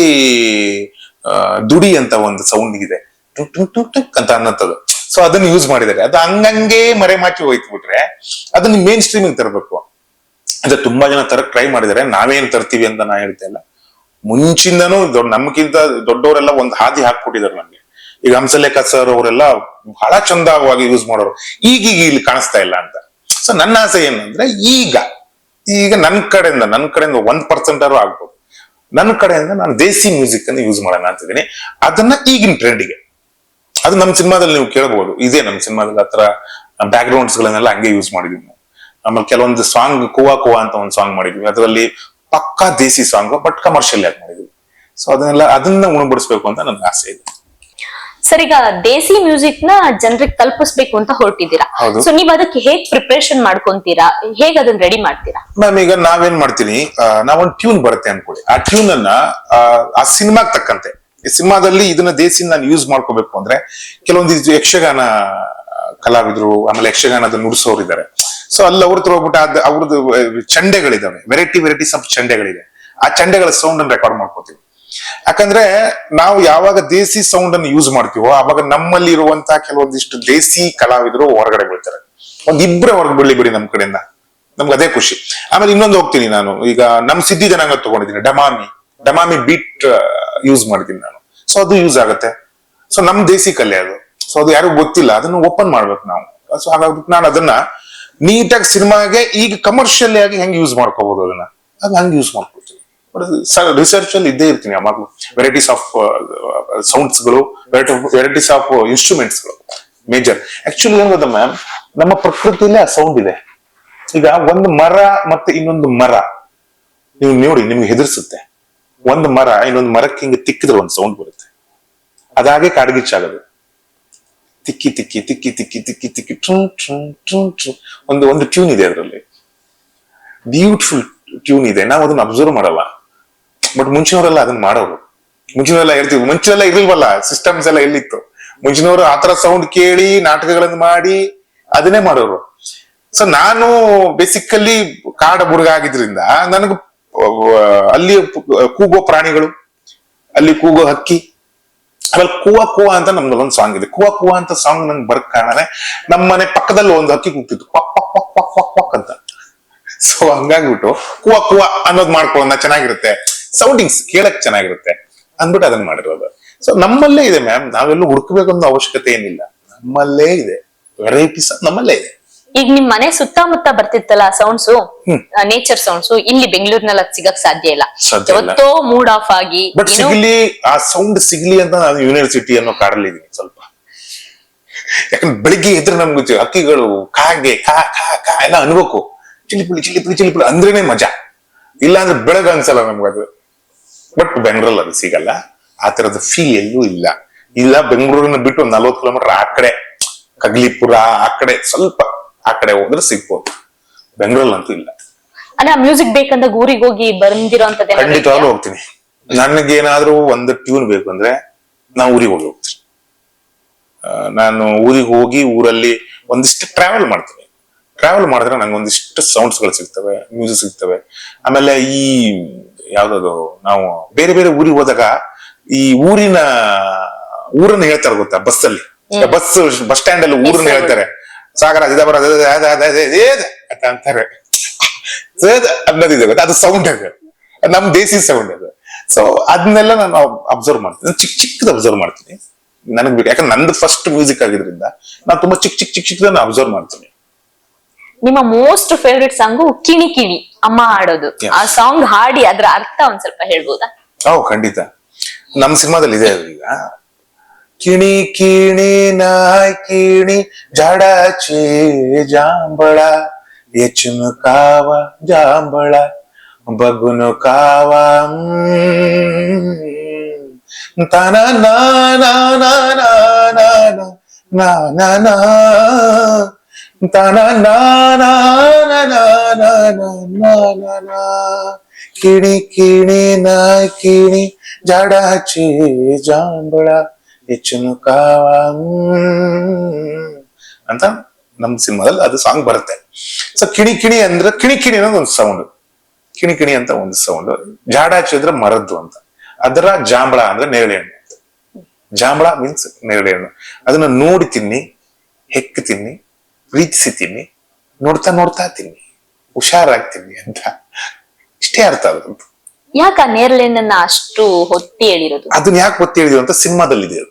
ದುಡಿ ಅಂತ ಒಂದು ಸೌಂಡ್ ಇದೆ. ಟುಕ್ ಟುಕ್ ಟುಕ್ ಟುಕ್ ಅಂತ ಅನ್ನತ್ತದು. ಸೊ ಅದನ್ನ ಯೂಸ್ ಮಾಡಿದ್ದಾರೆ. ಅದು ಹಂಗಂಗೆ ಮರೆ ಮಾಚಿ ಹೋಯ್ತು ಬಿಟ್ರೆ ಅದನ್ನ ಮೇನ್ ಸ್ಟ್ರೀಮಿಂಗ್ ತರಬೇಕು. ಅದ ತುಂಬಾ ಜನ ತರ ಟ್ರೈ ಮಾಡಿದ್ದಾರೆ. ನಾವೇನ್ ತರ್ತೀವಿ ಅಂತ ನಾ ಹೇಳ್ತಾ ಇಲ್ಲ. ಮುಂಚಿಂದನೂ ದೊಡ್ಡ ನಮ್ಗಿಂತ ದೊಡ್ಡವರೆಲ್ಲ ಒಂದು ಹಾದಿ ಹಾಕ್ಬಿಟ್ಟಿದ್ದಾರೆ ನಮ್ಗೆ. ಈಗ ಹಂಸಲೇಖ ಸರ್ ಅವರೆಲ್ಲ ಬಹಳ ಚಂದವಾಗಿ ಯೂಸ್ ಮಾಡೋರು. ಈಗೀಗ ಇಲ್ಲಿ ಕಾಣಿಸ್ತಾ ಇಲ್ಲ ಅಂತ. ಸೊ ನನ್ನ ಆಸೆ ಏನಂದ್ರೆ ಈಗ ಈಗ ನನ್ನ ಕಡೆಯಿಂದ ನನ್ನ ಕಡೆಯಿಂದ ಒಂದ್ ಪರ್ಸೆಂಟ್ ಆದ್ರೂ ಆಗ್ಬೋದು. ನನ್ನ ಕಡೆಯಿಂದ ನಾನು ದೇಸಿ ಮ್ಯೂಸಿಕ್ ಅನ್ನು ಯೂಸ್ ಮಾಡೋಣ ಅಂತಿದ್ದೀನಿ. ಅದನ್ನ ಈಗಿನ ಟ್ರೆಂಡಿಗೆ ಅದು ನಮ್ಮ ಸಿನಿಮಾದಲ್ಲಿ ನೀವು ಕೇಳಬಹುದು ಇದೇ ನಮ್ಮ ಸಿನಿಮಾದಲ್ಲಿ ಹತ್ರ ಬ್ಯಾಕ್ ಗ್ರೌಂಡ್ಸ್ ಗಳನ್ನೆಲ್ಲ ಹಂಗೆ ಯೂಸ್ ಮಾಡಿದ್ವಿ ನಾವು ಆಮೇಲೆ ಕೆಲವೊಂದು ಸಾಂಗ್ ಕುವಾ ಕುವಾ ಅಂತ ಒಂದು ಸಾಂಗ್ ಮಾಡಿದ್ವಿ ಅದರಲ್ಲಿ ಪಕ್ಕಾ ದೇಸಿ ಸಾಂಗ್ ಬಟ್ ಕಮರ್ಷಿಯಲ್ ಆಗಿ ಮಾಡಿದ್ವಿ ಸೊ ಅದನ್ನೆಲ್ಲ, ಅದನ್ನ ಉಣಬಡಿಸ್ಬೇಕು ಅಂತ ನನ್ನ ಆಸೆ ಇದೆ. ಸರ್ ಈಗ ದೇಸಿ ಮ್ಯೂಸಿಕ್ನ ಜನರಿಗೆ ತಲುಪಿಸ್ಬೇಕು ಅಂತ ಹೊರಟಿದ್ದೀರಾ? ಹೌದು. ಸೊ ನೀವ್ ಅದಕ್ಕೆ ಹೇಗ್ ಪ್ರಿಪರೇಷನ್ ಮಾಡ್ಕೊಂತೀರಾ? ಹೇಗ್ ಅದನ್ನ ರೆಡಿ ಮಾಡ್ತೀರಾ? ಮ್ಯಾಮ್ ಈಗ ನಾವೇನ್ ಮಾಡ್ತೀನಿ ಆ, ನಾವೊಂದ್ ಟ್ಯೂನ್ ಬರುತ್ತೆ ಅನ್ಕೊಳ್ಳಿ. ಆ ಟ್ಯೂನ್ ಅನ್ನ ಆ, ಆ ಸಿನಿಮಾಗ್ ತಕ್ಕಂತೆ. ಈ ಸಿನಿಮಾದಲ್ಲಿ ಇದನ್ನ ದೇಸಿ ನಾನು ಯೂಸ್ ಮಾಡ್ಕೋಬೇಕು ಅಂದ್ರೆ ಕೆಲವೊಂದು ಇದು ಯಕ್ಷಗಾನ ಕಲಾವಿದರು ಆಮೇಲೆ ಯಕ್ಷಗಾನದ ನುಡಿಸೋರು ಇದ್ದಾರೆ ಸೊ ಅಲ್ಲಿ ಅವ್ರ ಹತ್ರ ಹೋಗ್ಬಿಟ್ಟು ಅದ್ ಅವ್ರದ್ದು ಚಂಡೆಗಳಿದಾವೆ. ವೆರೈಟಿ ವೆರೈಟಿ ಆಫ್ ಚಂಡೆಗಳಿದೆ. ಆ ಚಂಡೆಗಳ ಸೌಂಡ್ ಅನ್ನು ರೆಕಾರ್ಡ್ ಮಾಡ್ಕೋತೀವಿ. ಯಾಕಂದ್ರೆ ನಾವು ಯಾವಾಗ ದೇಸಿ ಸೌಂಡ್ ಅನ್ನು ಯೂಸ್ ಮಾಡ್ತೀವೋ, ಅವಾಗ ನಮ್ಮಲ್ಲಿ ಇರುವಂತಹ ಕೆಲವೊಂದಿಷ್ಟು ದೇಸಿ ಕಲಾವಿದರು ಹೊರಗಡೆ ಬೀಳ್ತಾರೆ. ಒಂದ್ ಇಬ್ರೇ ಹೊರಗೆ ಬೀಳಿ ಬಿಡಿ ನಮ್ ಕಡೆಯಿಂದ. ನಮ್ಗೆ ಅದೇ ಖುಷಿ. ಆಮೇಲೆ ಇನ್ನೊಂದು ಹೋಗ್ತೀನಿ ನಾನು. ಈಗ ನಮ್ ಸಿದ್ಧಿ ಜನಾಂಗ ತಗೊಂಡಿದ್ದೀನಿ, ಡಮಾಮಿ. ಡಮಾಮಿ ಬೀಟ್ ಯೂಸ್ ಮಾಡ್ತೀನಿ ನಾನು. ಸೊ ಅದು ಯೂಸ್ ಆಗುತ್ತೆ. ಸೊ ನಮ್ ದೇಸಿ ಕಲೆ ಅದು. ಸೊ ಅದು ಯಾರಿಗೂ ಗೊತ್ತಿಲ್ಲ, ಅದನ್ನ ಓಪನ್ ಮಾಡ್ಬೇಕು ನಾವು. ಸೊ ಹಾಗಾಗ್ಬಿಟ್ಟು ನಾನು ಅದನ್ನ ನೀಟಾಗಿ ಸಿನಿಮಾಗೆ, ಈಗ ಕಮರ್ಷಿಯಲ್ ಆಗಿ ಹೆಂಗ್ ಯೂಸ್ ಮಾಡ್ಕೋಬಹುದು ಅದನ್ನ? ಅದು ಹಂಗೆ ಯೂಸ್ ಮಾಡ್ಕೊಳ್ತೀವಿ ರಿಸರ್ಚ್ ಅಲ್ಲಿ ಇದ್ದೇ ಇರ್ತೀನಿ. ಯಾವಾಗಲೂ ವೆರೈಟೀಸ್ ಆಫ್ ಸೌಂಡ್ಸ್ಗಳು ವೆರೈಟೀಸ್ ಆಫ್ ಇನ್ಸ್ಟ್ರೂಮೆಂಟ್ಸ್ಗಳು ಮೇಜರ್ ಆಕ್ಚುಲಿ ಏನ್ ಗೊತ್ತಾ ಮ್ಯಾಮ್ ನಮ್ಮ ಪ್ರಕೃತಿಯಲ್ಲೇ ಆ ಸೌಂಡ್ ಇದೆ. ಈಗ ಒಂದು ಮರ ಮತ್ತೆ ಇನ್ನೊಂದು ಮರ. ನೀವು ನೋಡಿ, ನಿಮ್ಗೆ ಹೆದರ್ಸುತ್ತೆ. ಒಂದು ಮರ, ಇನ್ನೊಂದು ಮರಕ್ಕೆ ಹಿಂಗೆ ತಿಕ್ಕಿದ್ರೆ ಒಂದು ಸೌಂಡ್ ಬರುತ್ತೆ. ಅದಾಗೆ ಕಾಡ್ಗಿಚ್ಚಾಗದು. ತಿಕ್ಕಿ ತಿಕ್ಕಿ ತಿಕ್ಕಿ ತಿಕ್ಕಿ ತಿಕ್ಕಿ ತಿಕ್ಕಿ ಟ್ರೂನ್ ಟ್ರೂನ್ ಟ್ರೂ ಒಂದು ಒಂದು ಟ್ಯೂನ್ ಇದೆ ಅದರಲ್ಲಿ. ಬ್ಯೂಟಿಫುಲ್ ಟ್ಯೂನ್ ಇದೆ. ನಾವು ಅದನ್ನ ಅಬ್ಸರ್ವ್ ಮಾಡಲ್ಲ. ಬಟ್ ಮುಂಚಿನವರೆಲ್ಲ ಅದನ್ನ ಮಾಡೋರು. ಮುಂಚಿನವರೆಲ್ಲ ಹೇಳ್ತೀವಿ ಮುಂಚಿನೆಲ್ಲ ಇರ್ಲಿಲ್ವಲ್ಲ ಸಿಸ್ಟಮ್ಸ್ ಎಲ್ಲ ಎಲ್ಲಿತ್ತು? ಮುಂಚಿನವರು ಆತರ ಸೌಂಡ್ ಕೇಳಿ, ನಾಟಕಗಳನ್ನು ಮಾಡಿ, ಅದನ್ನೇ ಮಾಡೋರು. ಸೊ ನಾನು ಬೇಸಿಕಲಿ ಕಾಡ ಬುಡುಗ ಆಗಿದ್ರಿಂದ ನನಗೆ, ಅಲ್ಲಿ ಕೂಗೋ ಪ್ರಾಣಿಗಳು, ಅಲ್ಲಿ ಕೂಗೋ ಹಕ್ಕಿ, ಆಮೇಲೆ ಕುವ ಕುವ ಅಂತ ನಮ್ದು ಒಂದು ಸಾಂಗ್ ಇದೆ. ಕೂವ ಕುವ ಅಂತ ಸಾಂಗ್ ನನ್ಗೆ ಬರಕ್ ಕಾರಣನೇ ನಮ್ಮ ಮನೆ ಪಕ್ಕದಲ್ಲಿ ಒಂದು ಹಕ್ಕಿ ಕೂಗ್ತಿತ್ತು. Quack quack quack quack quack quack ಅಂತ. ಸೊ ಹಂಗಾಗ್ಬಿಟ್ಟು ಕೂವ ಕುವ ಅನ್ನೋದು ಮಾಡ್ಕೊಳ್ಳೋಣ, ಚೆನ್ನಾಗಿರುತ್ತೆ. ಸೌಂಡಿಂಗ್ಸ್ ಕೇಳಕ್ ಚೆನ್ನಾಗಿರುತ್ತೆ ಅಂದ್ಬಿಟ್ಟು ಅದನ್ನ ಮಾಡಿರೋದು. ಸೊ ನಮ್ಮಲ್ಲೇ ಇದೆ ಮ್ಯಾಮ್ ನಾವೆಲ್ಲೂ ಹುಡುಕ್ಬೇಕನ್ನೋ ಅವಶ್ಯಕತೆ ಏನಿಲ್ಲ. ನಮ್ಮಲ್ಲೇ ಇದೆ. ವೆರೈಟೀಸ್ ನಮ್ಮಲ್ಲೇ ಇದೆ. ಈಗ ನಿಮ್ ಮನೆ ಸುತ್ತಮುತ್ತ ಬರ್ತಿತ್ತಲ್ಲ ಸೌಂಡ್ಸ್ ನೇಚರ್ ಸೌಂಡ್ಸ್ ಇಲ್ಲಿ ಬೆಂಗಳೂರಿನಲ್ಲಿ ಅದ್ ಸಿಗಕ್ ಸಾಧ್ಯ ಇಲ್ಲ. ಯಾವತ್ತೋ ಮೂಡ್ ಆಫ್ ಆಗಿ ಬಟ್ ಸಿಗ್ಲಿ ಆ ಸೌಂಡ್ ಸಿಗ್ಲಿ ಅಂತ ನಾನು ಯೂನಿವರ್ಸಿಟಿ ಅನ್ನೋ ಕಾಡಲ್ಲಿದ್ದೀನಿ ಸ್ವಲ್ಪ. ಯಾಕಂದ್ರೆ ಬೆಳಿಗ್ಗೆ ಎದ್ರೆ ನಮ್ಗೆ ಹಕ್ಕಿಗಳು ಕಾಗೆ ಕಾ ಕಾ ಕಾ ಎಲ್ಲ ಅನ್ಬೇಕು. ಚಿಲಿಪುಳಿ ಚಿಲಿಪುಳಿ ಚಿಲಿಪುಳಿ ಅಂದ್ರೇನೆ ಮಜಾ. ಇಲ್ಲ ಅಂದ್ರೆ ಬೆಳಗ್ಗೆ ಅನ್ಸಲ್ಲ ನಮ್ಗದು ಅದು. ಬಟ್ ಬೆಂಗಳೂರಲ್ಲಿ ಅದು ಸಿಗಲ್ಲ. ಆ ತರದ ಫೀಲ್ ಎಲ್ಲೂ ಇಲ್ಲ. ಇಲ್ಲ ಬೆಂಗಳೂರನ್ನ ಬಿಟ್ಟು ಒಂದ್ ನಲ್ವತ್ತು ಕಿಲೋಮೀಟರ್ ಆ ಕಡೆ ಕಗ್ಲಿಪುರ ಆ ಕಡೆ ಸ್ವಲ್ಪ ಆ ಕಡೆ ಹೋದ್ರೆ ಸಿಗ್ಬೋದು. ಬೆಂಗಳೂರಲ್ಲಂತೂ ಇಲ್ಲ. ಅಂದ್ರೆ ಮ್ಯೂಸಿಕ್ ಬೇಕಂದಾಗ ಊರಿಗೆ ಹೋಗಿ ಬಂದಿರೋ ಖಂಡಿತವಾಗ್ಲೂ ಹೋಗ್ತೀನಿ. ನನಗೇನಾದ್ರೂ ಒಂದು ಟ್ಯೂನ್ ಬೇಕು ಅಂದ್ರೆ ನಾ ಊರಿಗೆ ಹೋಗಿ ಹೋಗ್ತೀನಿ. ನಾನು ಊರಿಗೆ ಹೋಗಿ ಊರಲ್ಲಿ ಒಂದಿಷ್ಟು ಟ್ರಾವೆಲ್ ಮಾಡ್ತೀನಿ. ಟ್ರಾವೆಲ್ ಮಾಡಿದ್ರೆ ನಂಗೆ ಒಂದಿಷ್ಟು ಸೌಂಡ್ಸ್ಗಳು ಸಿಗ್ತವೆ ಮ್ಯೂಸಿಕ್ ಸಿಗ್ತವೆ. ಆಮೇಲೆ ಈ ಯಾವ್ದದು ನಾವು ಬೇರೆ ಬೇರೆ ಊರಿಗೆ ಹೋದಾಗ ಈ ಊರಿನ ಊರನ್ನ ಹೇಳ್ತಾರೆ ಗೊತ್ತಾ ಬಸ್ ಅಲ್ಲಿ ಬಸ್ ಬಸ್ ಸ್ಟ್ಯಾಂಡ್ ಅಲ್ಲಿ ಊರನ್ನ ಹೇಳ್ತಾರೆ. ಸಾಗರ ಇದಾಬರ ಅಂತ ಅಂತಾರೆ. ಅನ್ನೋದಿದೆ ಗೊತ್ತಾ ಅದು ಸೌಂಡ್ ಅದು. ನಮ್ ದೇಸಿ ಸೌಂಡ್ ಅದು. ಸೊ ಅದನ್ನೆಲ್ಲ ನಾನು ಅಬ್ಸರ್ವ್ ಮಾಡ್ತೀನಿ. ಚಿಕ್ಕ ಚಿಕ್ಕದ ಅಬ್ಸರ್ವ್ ಮಾಡ್ತೀನಿ. ನನಗೆ ಬಿಟ್ಟು ಯಾಕಂದ್ರೆ ನಂದು ಫಸ್ಟ್ ಮ್ಯೂಸಿಕ್ ಆಗಿದ್ರಿಂದ ನಾನು ತುಂಬಾ ಚಿಕ್ಕ ಚಿಕ್ಕ ಚಿಕ್ಕ ಚಿಕ್ಕದನ್ನ ಅಬ್ಸರ್ವ್ ಮಾಡ್ತೀನಿ. ನಿಮ್ಮ ಮೋಸ್ಟ್ ಫೇವ್ರೆಟ್ ಸಾಂಗು ಕಿಣಿ ಕಿಣಿ ಅಮ್ಮ ಹಾಡೋದು. ಆ ಸಾಂಗ್ ಹಾಡಿ ಅದ್ರ ಅರ್ಥ ಒಂದ್ ಸ್ವಲ್ಪ ಹೇಳ್ಬೋದಾ? ಓ ಖಂಡಿತ. ನಮ್ ಸಿನಿಮಾದಲ್ಲಿ ಇದೆ ಅದು ಈಗ. ಕಿಣಿ ಕಿಣಿ ನಾಯ್ ಕಿಣಿ ಜಡಚೆ ಜಾಂಬಳ ಹೆಚ್ಚುನು ಕಾವ ಜಾಂಬಳ ಬಗುನು ಕಾವ. ತನ ನಾ ನಾ ನಾ ನಾ ನಾ ನಾ ನಾ. किणी किणी ना किणी झाडाची जांभळा ಹೆಚ್ಚು ಕಾವ ಅಂತ ನಮ್ ಸಿನಿಮಾದಲ್ಲಿ ಅದು ಸಾಂಗ್ ಬರುತ್ತೆ ಸೊ ಕಿಣಿ ಕಿಣಿ ಅಂದ್ರೆ ಕಿಣಿ ಕಿಣಿ ಅನ್ನೋದು ಒಂದು ಸೌಂಡ್ ಕಿಣಿ ಕಿಣಿ ಅಂತ ಒಂದು ಸೌಂಡ್ ಜಾಡಾಚಿ ಅಂದ್ರೆ ಮರದ್ದು ಅಂತ ಅದರ ಜಾಂಬಳ ಅಂದ್ರೆ ನೇರಳೆ ಹಣ್ಣು ಜಾಂಬಳ ಮೀನ್ಸ್ ನೇರಳೆ ಹಣ್ಣು ಅದನ್ನ ನೋಡಿ ತಿನ್ನಿ ಹೆಕ್ಕಿ ತಿನ್ನಿ ಪ್ರೀತಿಸಿ ತಿನ್ನಿ ನೋಡ್ತಾ ನೋಡ್ತಾ ತಿನ್ನಿ ಹುಷಾರಾಗ್ತೀನಿ ಅಂತ. ಇಷ್ಟೇ ಅರ್ಥ ಅದು ಯಾಕ ನೇರಳೆಣ್ಣನ್ನ ಅಷ್ಟು ಹೊತ್ತಿ ಹೇಳಿರೋದು ಅದನ್ನ ಯಾಕೆ ಹೊತ್ತಿ ಹೇಳಿದ್ರು ಅಂತ ಸಿನಿಮಾದಲ್ಲಿ ಇದೆ ಅದು.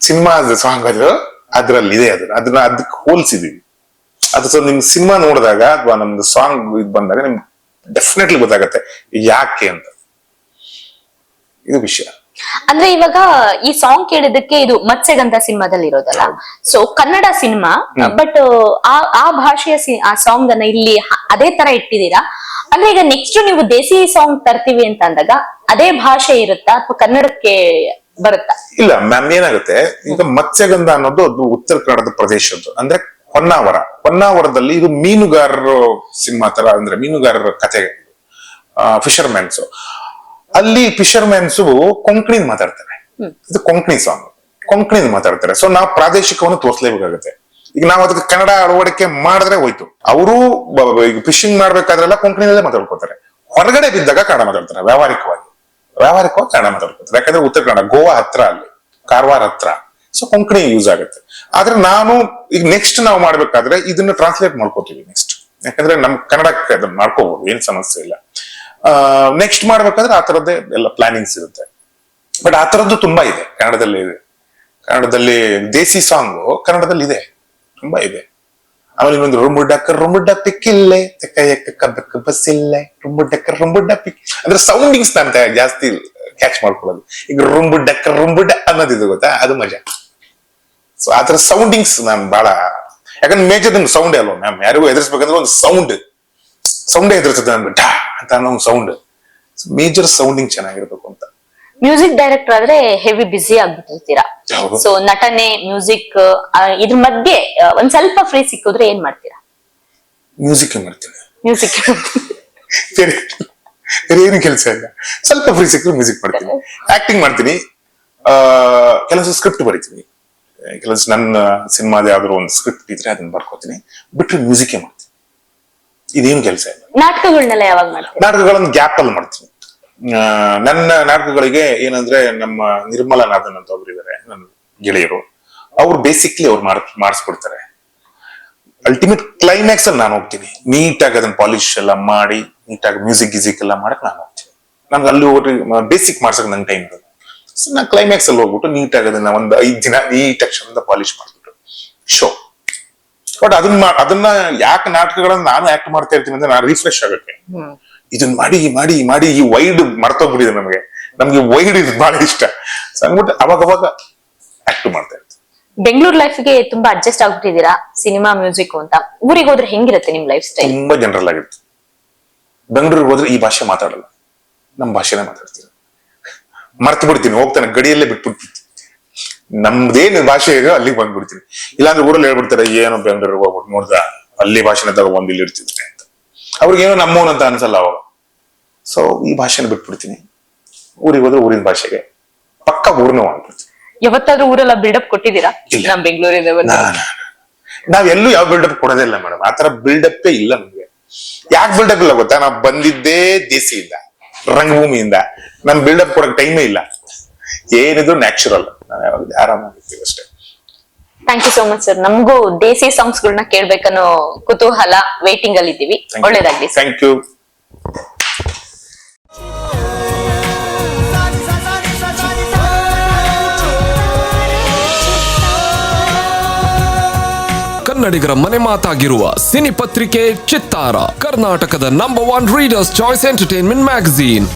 ಸಿನಿಮಾದ ಸಾಂಗ್ ಅದು ಅದ್ರಲ್ಲಿ ಇದೆ ಅದನ್ನ ಅದನ್ನ ಅದಕ್ಕೆ ಹೋಲಿಸಿದೀವಿ. ಅದು ಸೊ ನಿಮ್ ಸಿನಿಮಾ ನೋಡಿದಾಗ ಅಥವಾ ನಮ್ದು ಸಾಂಗ್ ಇದು ಬಂದಾಗ ನಿಮ್ಗೆ ಡೆಫಿನೆಟ್ಲಿ ಗೊತ್ತಾಗತ್ತೆ ಯಾಕೆ ಅಂತ. ಇದು ವಿಷಯ. ಅಂದ್ರೆ ಇವಾಗ ಈ ಸಾಂಗ್ ಕೇಳಿದಕ್ಕೆ ಇದು ಮತ್ಸ್ಯಗಂಧ ಸಿನಿಮಾದಲ್ಲಿ ಇರೋದಲ್ಲ. ಸೊ ಕನ್ನಡ ಸಿನಿಮಾ ಬಟ್ ಆ ಆ ಭಾಷೆಯ ಆ ಸಾಂಗ್ ಅನ್ನ ಇಲ್ಲಿ ಅದೇ ತರ ಇಟ್ಟಿದ್ದೀರಾ? ಅಂದ್ರೆ ಈಗ ನೆಕ್ಸ್ಟ್ ನೀವು ದೇಸಿ ಸಾಂಗ್ ತರ್ತೀವಿ ಅಂತ ಅಂದಾಗ ಅದೇ ಭಾಷೆ ಇರುತ್ತಾ ಅಥವಾ ಕನ್ನಡಕ್ಕೆ ಬರುತ್ತಾ? ಇಲ್ಲ ಮ್ಯಾಮ್ ಏನಾಗುತ್ತೆ? ಈಗ ಮತ್ಸ್ಯಗಂಧ ಅನ್ನೋದು ಅದು ಉತ್ತರ ಕನ್ನಡದ ಪ್ರದೇಶದ್ದು ಅಂದ್ರೆ ಹೊನ್ನಾವರ. ಹೊನ್ನಾವರದಲ್ಲಿ ಇದು ಮೀನುಗಾರರು ಸಿನಿಮಾ ತರ ಅಂದ್ರೆ ಮೀನುಗಾರರ ಕಥೆ ಫಿಶರ್ಮ್ಯಾನ್ಸ್ ಅಲ್ಲಿ ಫಿಶರ್ಮ್ಯಾನ್ಸು ಕೊಂಕಣಿ ಮಾತಾಡ್ತಾರೆ. ಇದು ಕೊಂಕಣಿ ಸಾಂಗ್ ಕೊಂಕಣಿ ಮಾತಾಡ್ತಾರೆ. ಸೊ ನಾವು ಪ್ರಾದೇಶಿಕವನ್ನು ತೋರಿಸಲೇಬೇಕಾಗುತ್ತೆ ಈಗ ನಾವು ಅದಕ್ಕೆ ಕನ್ನಡ ಅಳವಡಿಕೆ ಮಾಡಿದ್ರೆ ಹೋಯ್ತು. ಅವರು ಈಗ ಫಿಶಿಂಗ್ ಮಾಡ್ಬೇಕಾದ್ರೆಲ್ಲ ಕೊಂಕಣಿನಲ್ಲೇ ಮಾತಾಡ್ಕೋತಾರೆ. ಹೊರಗಡೆ ಬಿದ್ದಾಗ ಕನ್ನಡ ಮಾತಾಡ್ತಾರೆ ವ್ಯಾವಹಾರಿಕವಾಗಿ. ವ್ಯಾವಹಾರಿಕವಾಗಿ ಕನ್ನಡ ಮಾತಾಡ್ಕೋತಾರೆ. ಯಾಕಂದ್ರೆ ಉತ್ತರ ಕನ್ನಡ ಗೋವಾ ಹತ್ರ ಅಲ್ಲಿ ಕಾರವಾರ ಹತ್ರ. ಸೊ ಕೊಂಕಣಿ ಯೂಸ್ ಆಗುತ್ತೆ. ಆದ್ರೆ ನಾನು ಈಗ ನೆಕ್ಸ್ಟ್ ನಾವು ಮಾಡ್ಬೇಕಾದ್ರೆ ಇದನ್ನ ಟ್ರಾನ್ಸ್ಲೇಟ್ ಮಾಡ್ಕೋತೀವಿ ನೆಕ್ಸ್ಟ್ ಯಾಕಂದ್ರೆ ನಮ್ ಕನ್ನಡಕ್ಕೆ ಅದನ್ನ ಮಾಡ್ಕೋಬಹುದು ಏನ್ ಸಮಸ್ಯೆ ಇಲ್ಲ. ನೆಕ್ಸ್ಟ್ ಮಾಡ್ಬೇಕಂದ್ರೆ ಆ ತರದ್ದೇ ಎಲ್ಲ ಪ್ಲಾನಿಂಗ್ಸ್ ಇರುತ್ತೆ. ಬಟ್ ಆ ತರದ್ದು ತುಂಬಾ ಇದೆ. ಕನ್ನಡದಲ್ಲಿ ಇದೆ. ಕನ್ನಡದಲ್ಲಿ ದೇಸಿ ಸಾಂಗು ಕನ್ನಡದಲ್ಲಿ ಇದೆ. ತುಂಬಾ ಇದೆ. ಆಮೇಲೆ ಇನ್ನೊಂದು ರುಂಬುಡಕ್ಕ ರುಂಬುಡ ಪಿಕ್ಕಿಲ್ಲೆ ತೆಕ್ಕ ಎಕ್ಕ ಕಬ್ಬಕ್ಕ ಬಸ್ಸಿಲ್ಲೆ ರುಂಬುಡಕ್ಕ ರುಂಬುಡ ಪಿಕ್, ಅಂದ್ರೆ ಸೌಂಡಿಂಗ್ಸ್ ನಾನು ಜಾಸ್ತಿ ಕ್ಯಾಚ್ ಮಾಡ್ಕೊಳ್ಳೋದು. ಈಗ ರುಂಬುಡಕ್ಕ ರುಂಬುಡ ಅನ್ನೋದಿದೆ ಗೊತ್ತಾ? ಅದು ಮಜಾ. ಸೊ ಆ ತರ ಸೌಂಡಿಂಗ್ಸ್ ನಾನು ಬಹಳ ಯಾಕಂದ್ರೆ ಮೇಜರ್ ಸೌಂಡ್ ಅಲ್ವಾ ಮ್ಯಾಮ್ ಯಾರಿಗೂ ಎದುರಿಸ್ಬೇಕಂದ್ರೆ ಒಂದು ಸೌಂಡ್ ಸೌಂಡೇ ಎದುರ್ತದೆ ನಮ್ಗೆ ಅಂತ ಅನ್ನೋ ಒಂದು ಸೌಂಡ್ ಮೇಜರ್ ಸೌಂಡಿಂಗ್ ಚೆನ್ನಾಗಿರ್ಬೇಕು ಅಂತ. ಮ್ಯೂಸಿಕ್ ಡೈರೆಕ್ಟರ್ ಆದ್ರೆ ಹೆವಿ ಬ್ಯುಸಿ ಆಗ್ಬಿಟ್ಟಿರ್ತೀರಾ. ಹೌದು. ಸೊ ನಟನೆ ಮ್ಯೂಸಿಕ್ ಇದ್ರ ಮಧ್ಯೆ ಆ, ಒಂದ್ ಸ್ವಲ್ಪ ಫ್ರೀ ಸಿಕ್ಕಿದ್ರೆ ಏನ್ ಮಾಡ್ತೀರಾ? ಮ್ಯೂಸಿಕ್ ಮಾಡ್ತೀನಿ? ಮ್ಯೂಸಿಕ್ ಬೇರೆ ಬೇರೆ ಏನು ಕೆಲಸ ಇಲ್ಲ. ಸ್ವಲ್ಪ ಫ್ರೀ ಸಿಕ್ಕರೆ ಮ್ಯೂಸಿಕ್ ಮಾಡ್ತೀನಿ. ಆಕ್ಟಿಂಗ್ ಮಾಡ್ತೀನಿ. ಆ, ಕೆಲವು ಸ್ಕ್ರಿಪ್ಟ್ ಬರಿತೀನಿ. ಕೆಲಸ ನನ್ನ ಸಿನಿಮಾದ ಯಾವ್ದಾದ್ರು ಒಂದು ಸ್ಕ್ರಿಪ್ಟ್ ಇದ್ರೆ ಅದನ್ನ ಬರ್ಕೋತೀನಿ. ಬಿಟ್ಟು ಮ್ಯೂಸಿಕ್ ಮಾಡ್ತೀನಿ. ಇದೇನು ಕೆಲಸ ಇಲ್ಲ. ನಾಟಕಗಳನ್ನೆಲ್ಲ ಯಾವಾಗ ಮಾಡ್ತೀವಿ ನಾಟಕಗಳನ್ನು ಗ್ಯಾಪ್ ಅಲ್ಲಿ ಮಾಡ್ತೀನಿ ನನ್ನ ನಾಟಕಗಳಿಗೆ ಏನಂದ್ರೆ ನಮ್ಮ ನಿರ್ಮಲಾ ನಾಥನ್ ಅಂತ ಒಬ್ರು ಇದಾರೆ ನನ್ನ ಗೆಳೆಯರು. ಅವ್ರು ಬೇಸಿಕ್ಲಿ ಅವ್ರು ಮಾಡ್ ಮಾಡಿಸ್ಕೊಡ್ತಾರೆ. ಅಲ್ಟಿಮೇಟ್ ಕ್ಲೈಮ್ಯಾಕ್ಸ್ ಅಲ್ಲಿ ನಾನು ಹೋಗ್ತೀನಿ. ನೀಟಾಗಿ ಅದನ್ನ ಪಾಲಿಶ್ ಎಲ್ಲ ಮಾಡಿ ನೀಟಾಗಿ ಮ್ಯೂಸಿಕ್ ಗಿಸಿಕ್ ಎಲ್ಲ ಮಾಡಕ್ ನಾನು ಹೋಗ್ತೀನಿ. ನನ್ಗೆ ಅಲ್ಲಿ ಹೋಗಿ ಬೇಸಿಕ್ ಮಾಡ್ಸಕ್ ನಂಗೆ ಟೈಮ್ ಇರೋದು ಸೊ ನಾನು ಕ್ಲೈಮ್ಯಾಕ್ಸ್ ಅಲ್ಲಿ ಹೋಗ್ಬಿಟ್ಟು ನೀಟಾಗಿ ಅದನ್ನ ಒಂದು ಐದ್ ದಿನ ನೀಟಾಗಿ ಚಂದ ಪಾಲಿಶ್ ಮಾಡ್ಬಿಟ್ಟು ಶೋ ಬಟ್ ಅದನ್ನ ಅದನ್ನ ಯಾಕೆ ನಾಟಕಗಳನ್ನ ನಾನು ಆಕ್ಟ್ ಮಾಡ್ತಾ ಇರ್ತೀನಿ ಅಂದ್ರೆ ನಾನು ರಿಫ್ರೆಶ್ ಆಗುತ್ತೆ ಇದನ್ನ ಮಾಡಿ ಮಾಡಿ ಮಾಡಿ ಈ ವೈಡ್ ಮರ್ತೋಗ್ಬಿಟ್ಟಿದೆ ನಮಗೆ. ನಮ್ಗೆ ವೈಡ್ ಇದು ಬಹಳ ಇಷ್ಟ. ಅಂದ್ಬಿಟ್ಟು ಅವಾಗ ಅವಾಗ ಆಕ್ಟ್ ಮಾಡ್ತಾ ಇರ್ತೀನಿ. ಬೆಂಗಳೂರು ಲೈಫ್ಗೆ ತುಂಬಾ ಅಡ್ಜಸ್ಟ್ ಆಗ್ಬಿಟ್ಟಿದ್ದೀರಾ? ಸಿನಿಮಾ ಮ್ಯೂಸಿಕ್ ಅಂತ. ಊರಿಗೆ ಹೋದ್ರೆ ಹೆಂಗಿರುತ್ತೆ ನಿಮ್ ಲೈಫ್ ಸ್ಟೈಲ್ ತುಂಬಾ ಜನರಲ್ ಆಗಿರುತ್ತೆ. ಬೆಂಗಳೂರಿಗೆ ಹೋದ್ರೆ ಈ ಭಾಷೆ ಮಾತಾಡಲ್ಲ. ನಮ್ಮ ಭಾಷೆನೇ ಮಾತಾಡ್ತೀವಿ ಮರ್ತು ಬಿಡ್ತೀನಿ ಹೋಗ್ತಾನೆ ಗಡಿಯಲ್ಲೇ ಬಿಟ್ಬಿಡ್ತೀನಿ. ನಮ್ದೇನು ಭಾಷೆ ಇದೆಯೋ ಅಲ್ಲಿಗೆ ಬಂದ್ಬಿಡ್ತೀನಿ. ಇಲ್ಲಾಂದ್ರೆ ಊರಲ್ಲಿ ಹೇಳ್ಬಿಡ್ತಾರೆ ಏನೋ ಬೆಂಗಳೂರಿಗೆ ಹೋಗ್ಬಿಟ್ಟು ನೋಡ್ದ? ಅಲ್ಲಿ ಭಾಷೆನ ತಗೊಂಡ್ ಇಲ್ಲಿ ಇರ್ತಿದ್ರೆ ಅಂತ. ಅವ್ರಿಗೇನೋ ನಮ್ಮವನ್ ಅಂತ ಅನ್ಸಲ್ಲ ಅವಾಗ. ಸೊ ಈ ಭಾಷೆನ ಬಿಟ್ಬಿಡ್ತೀನಿ. ಊರಿಗೆ ಹೋದ್ರೆ ಊರಿನ ಭಾಷೆಗೆ. ಪಕ್ಕ ಊರ್ನ ಮಾಡ್ಬಿಡ್ತೀನಿ ಯಾವತ್ತಾದ್ರೂ ಊರೆಲ್ಲ ಬಿಲ್ಡಪ್ ಕೊಟ್ಟಿದ್ದೀರಾ. ನಮ್ ಬೆಂಗಳೂರಿಂದ ಬಂದು? ನಾ- ನಾ- ನಾ- ನಾವೆಲ್ಲೂ ಯಾವ ಬಿಲ್ಡಪ್ ಕೊಡೋದಿಲ್ಲ ಮೇಡಮ್. ಆತರ ಬಿಲ್ಡಪ್ ಇಲ್ಲ ನಮ್ಗೆ. ಯಾಕೆ ಬಿಲ್ಡಪ್ ಇಲ್ಲ ಗೊತ್ತಾ? ನಾವು ಬಂದಿದ್ದೇ ದೇಸಿಯಿಂದ ರಂಗಭೂಮಿಯಿಂದ. ನಮ್ ಬಿಲ್ಡಪ್ ಕೊಡಕ್ ಟೈಮೇ ಇಲ್ಲ. ಏನಿದ್ರು ನ್ಯಾಚುರಲ್ ನಾವು ಯಾವಾಗ ಆರಾಮಾಗಿರ್ತೀವಿ ಅಷ್ಟೇ. Thank you so much sir ನಮಗೂ ದೇಸಿ ಸಾಂಗ್ಸ್ ಗಳನ್ನ ಕೇಳ್ಬೇಕನ್ನೋ ಕುತೂಹಲ ವೇಟಿಂಗ್ ಅಲ್ಲಿ ಇದ್ದೀವಿ. ಒಳ್ಳೇದಾಗ್ಲಿ ಥ್ಯಾಂಕ್ ಯು ಕನ್ನಡಿಗರ ಮನೆ ಮಾತಾಗಿರುವ ಸಿನಿ ಪತ್ರಿಕೆ ಚಿತ್ತಾರ ಕರ್ನಾಟಕದ number one readers choice entertainment magazine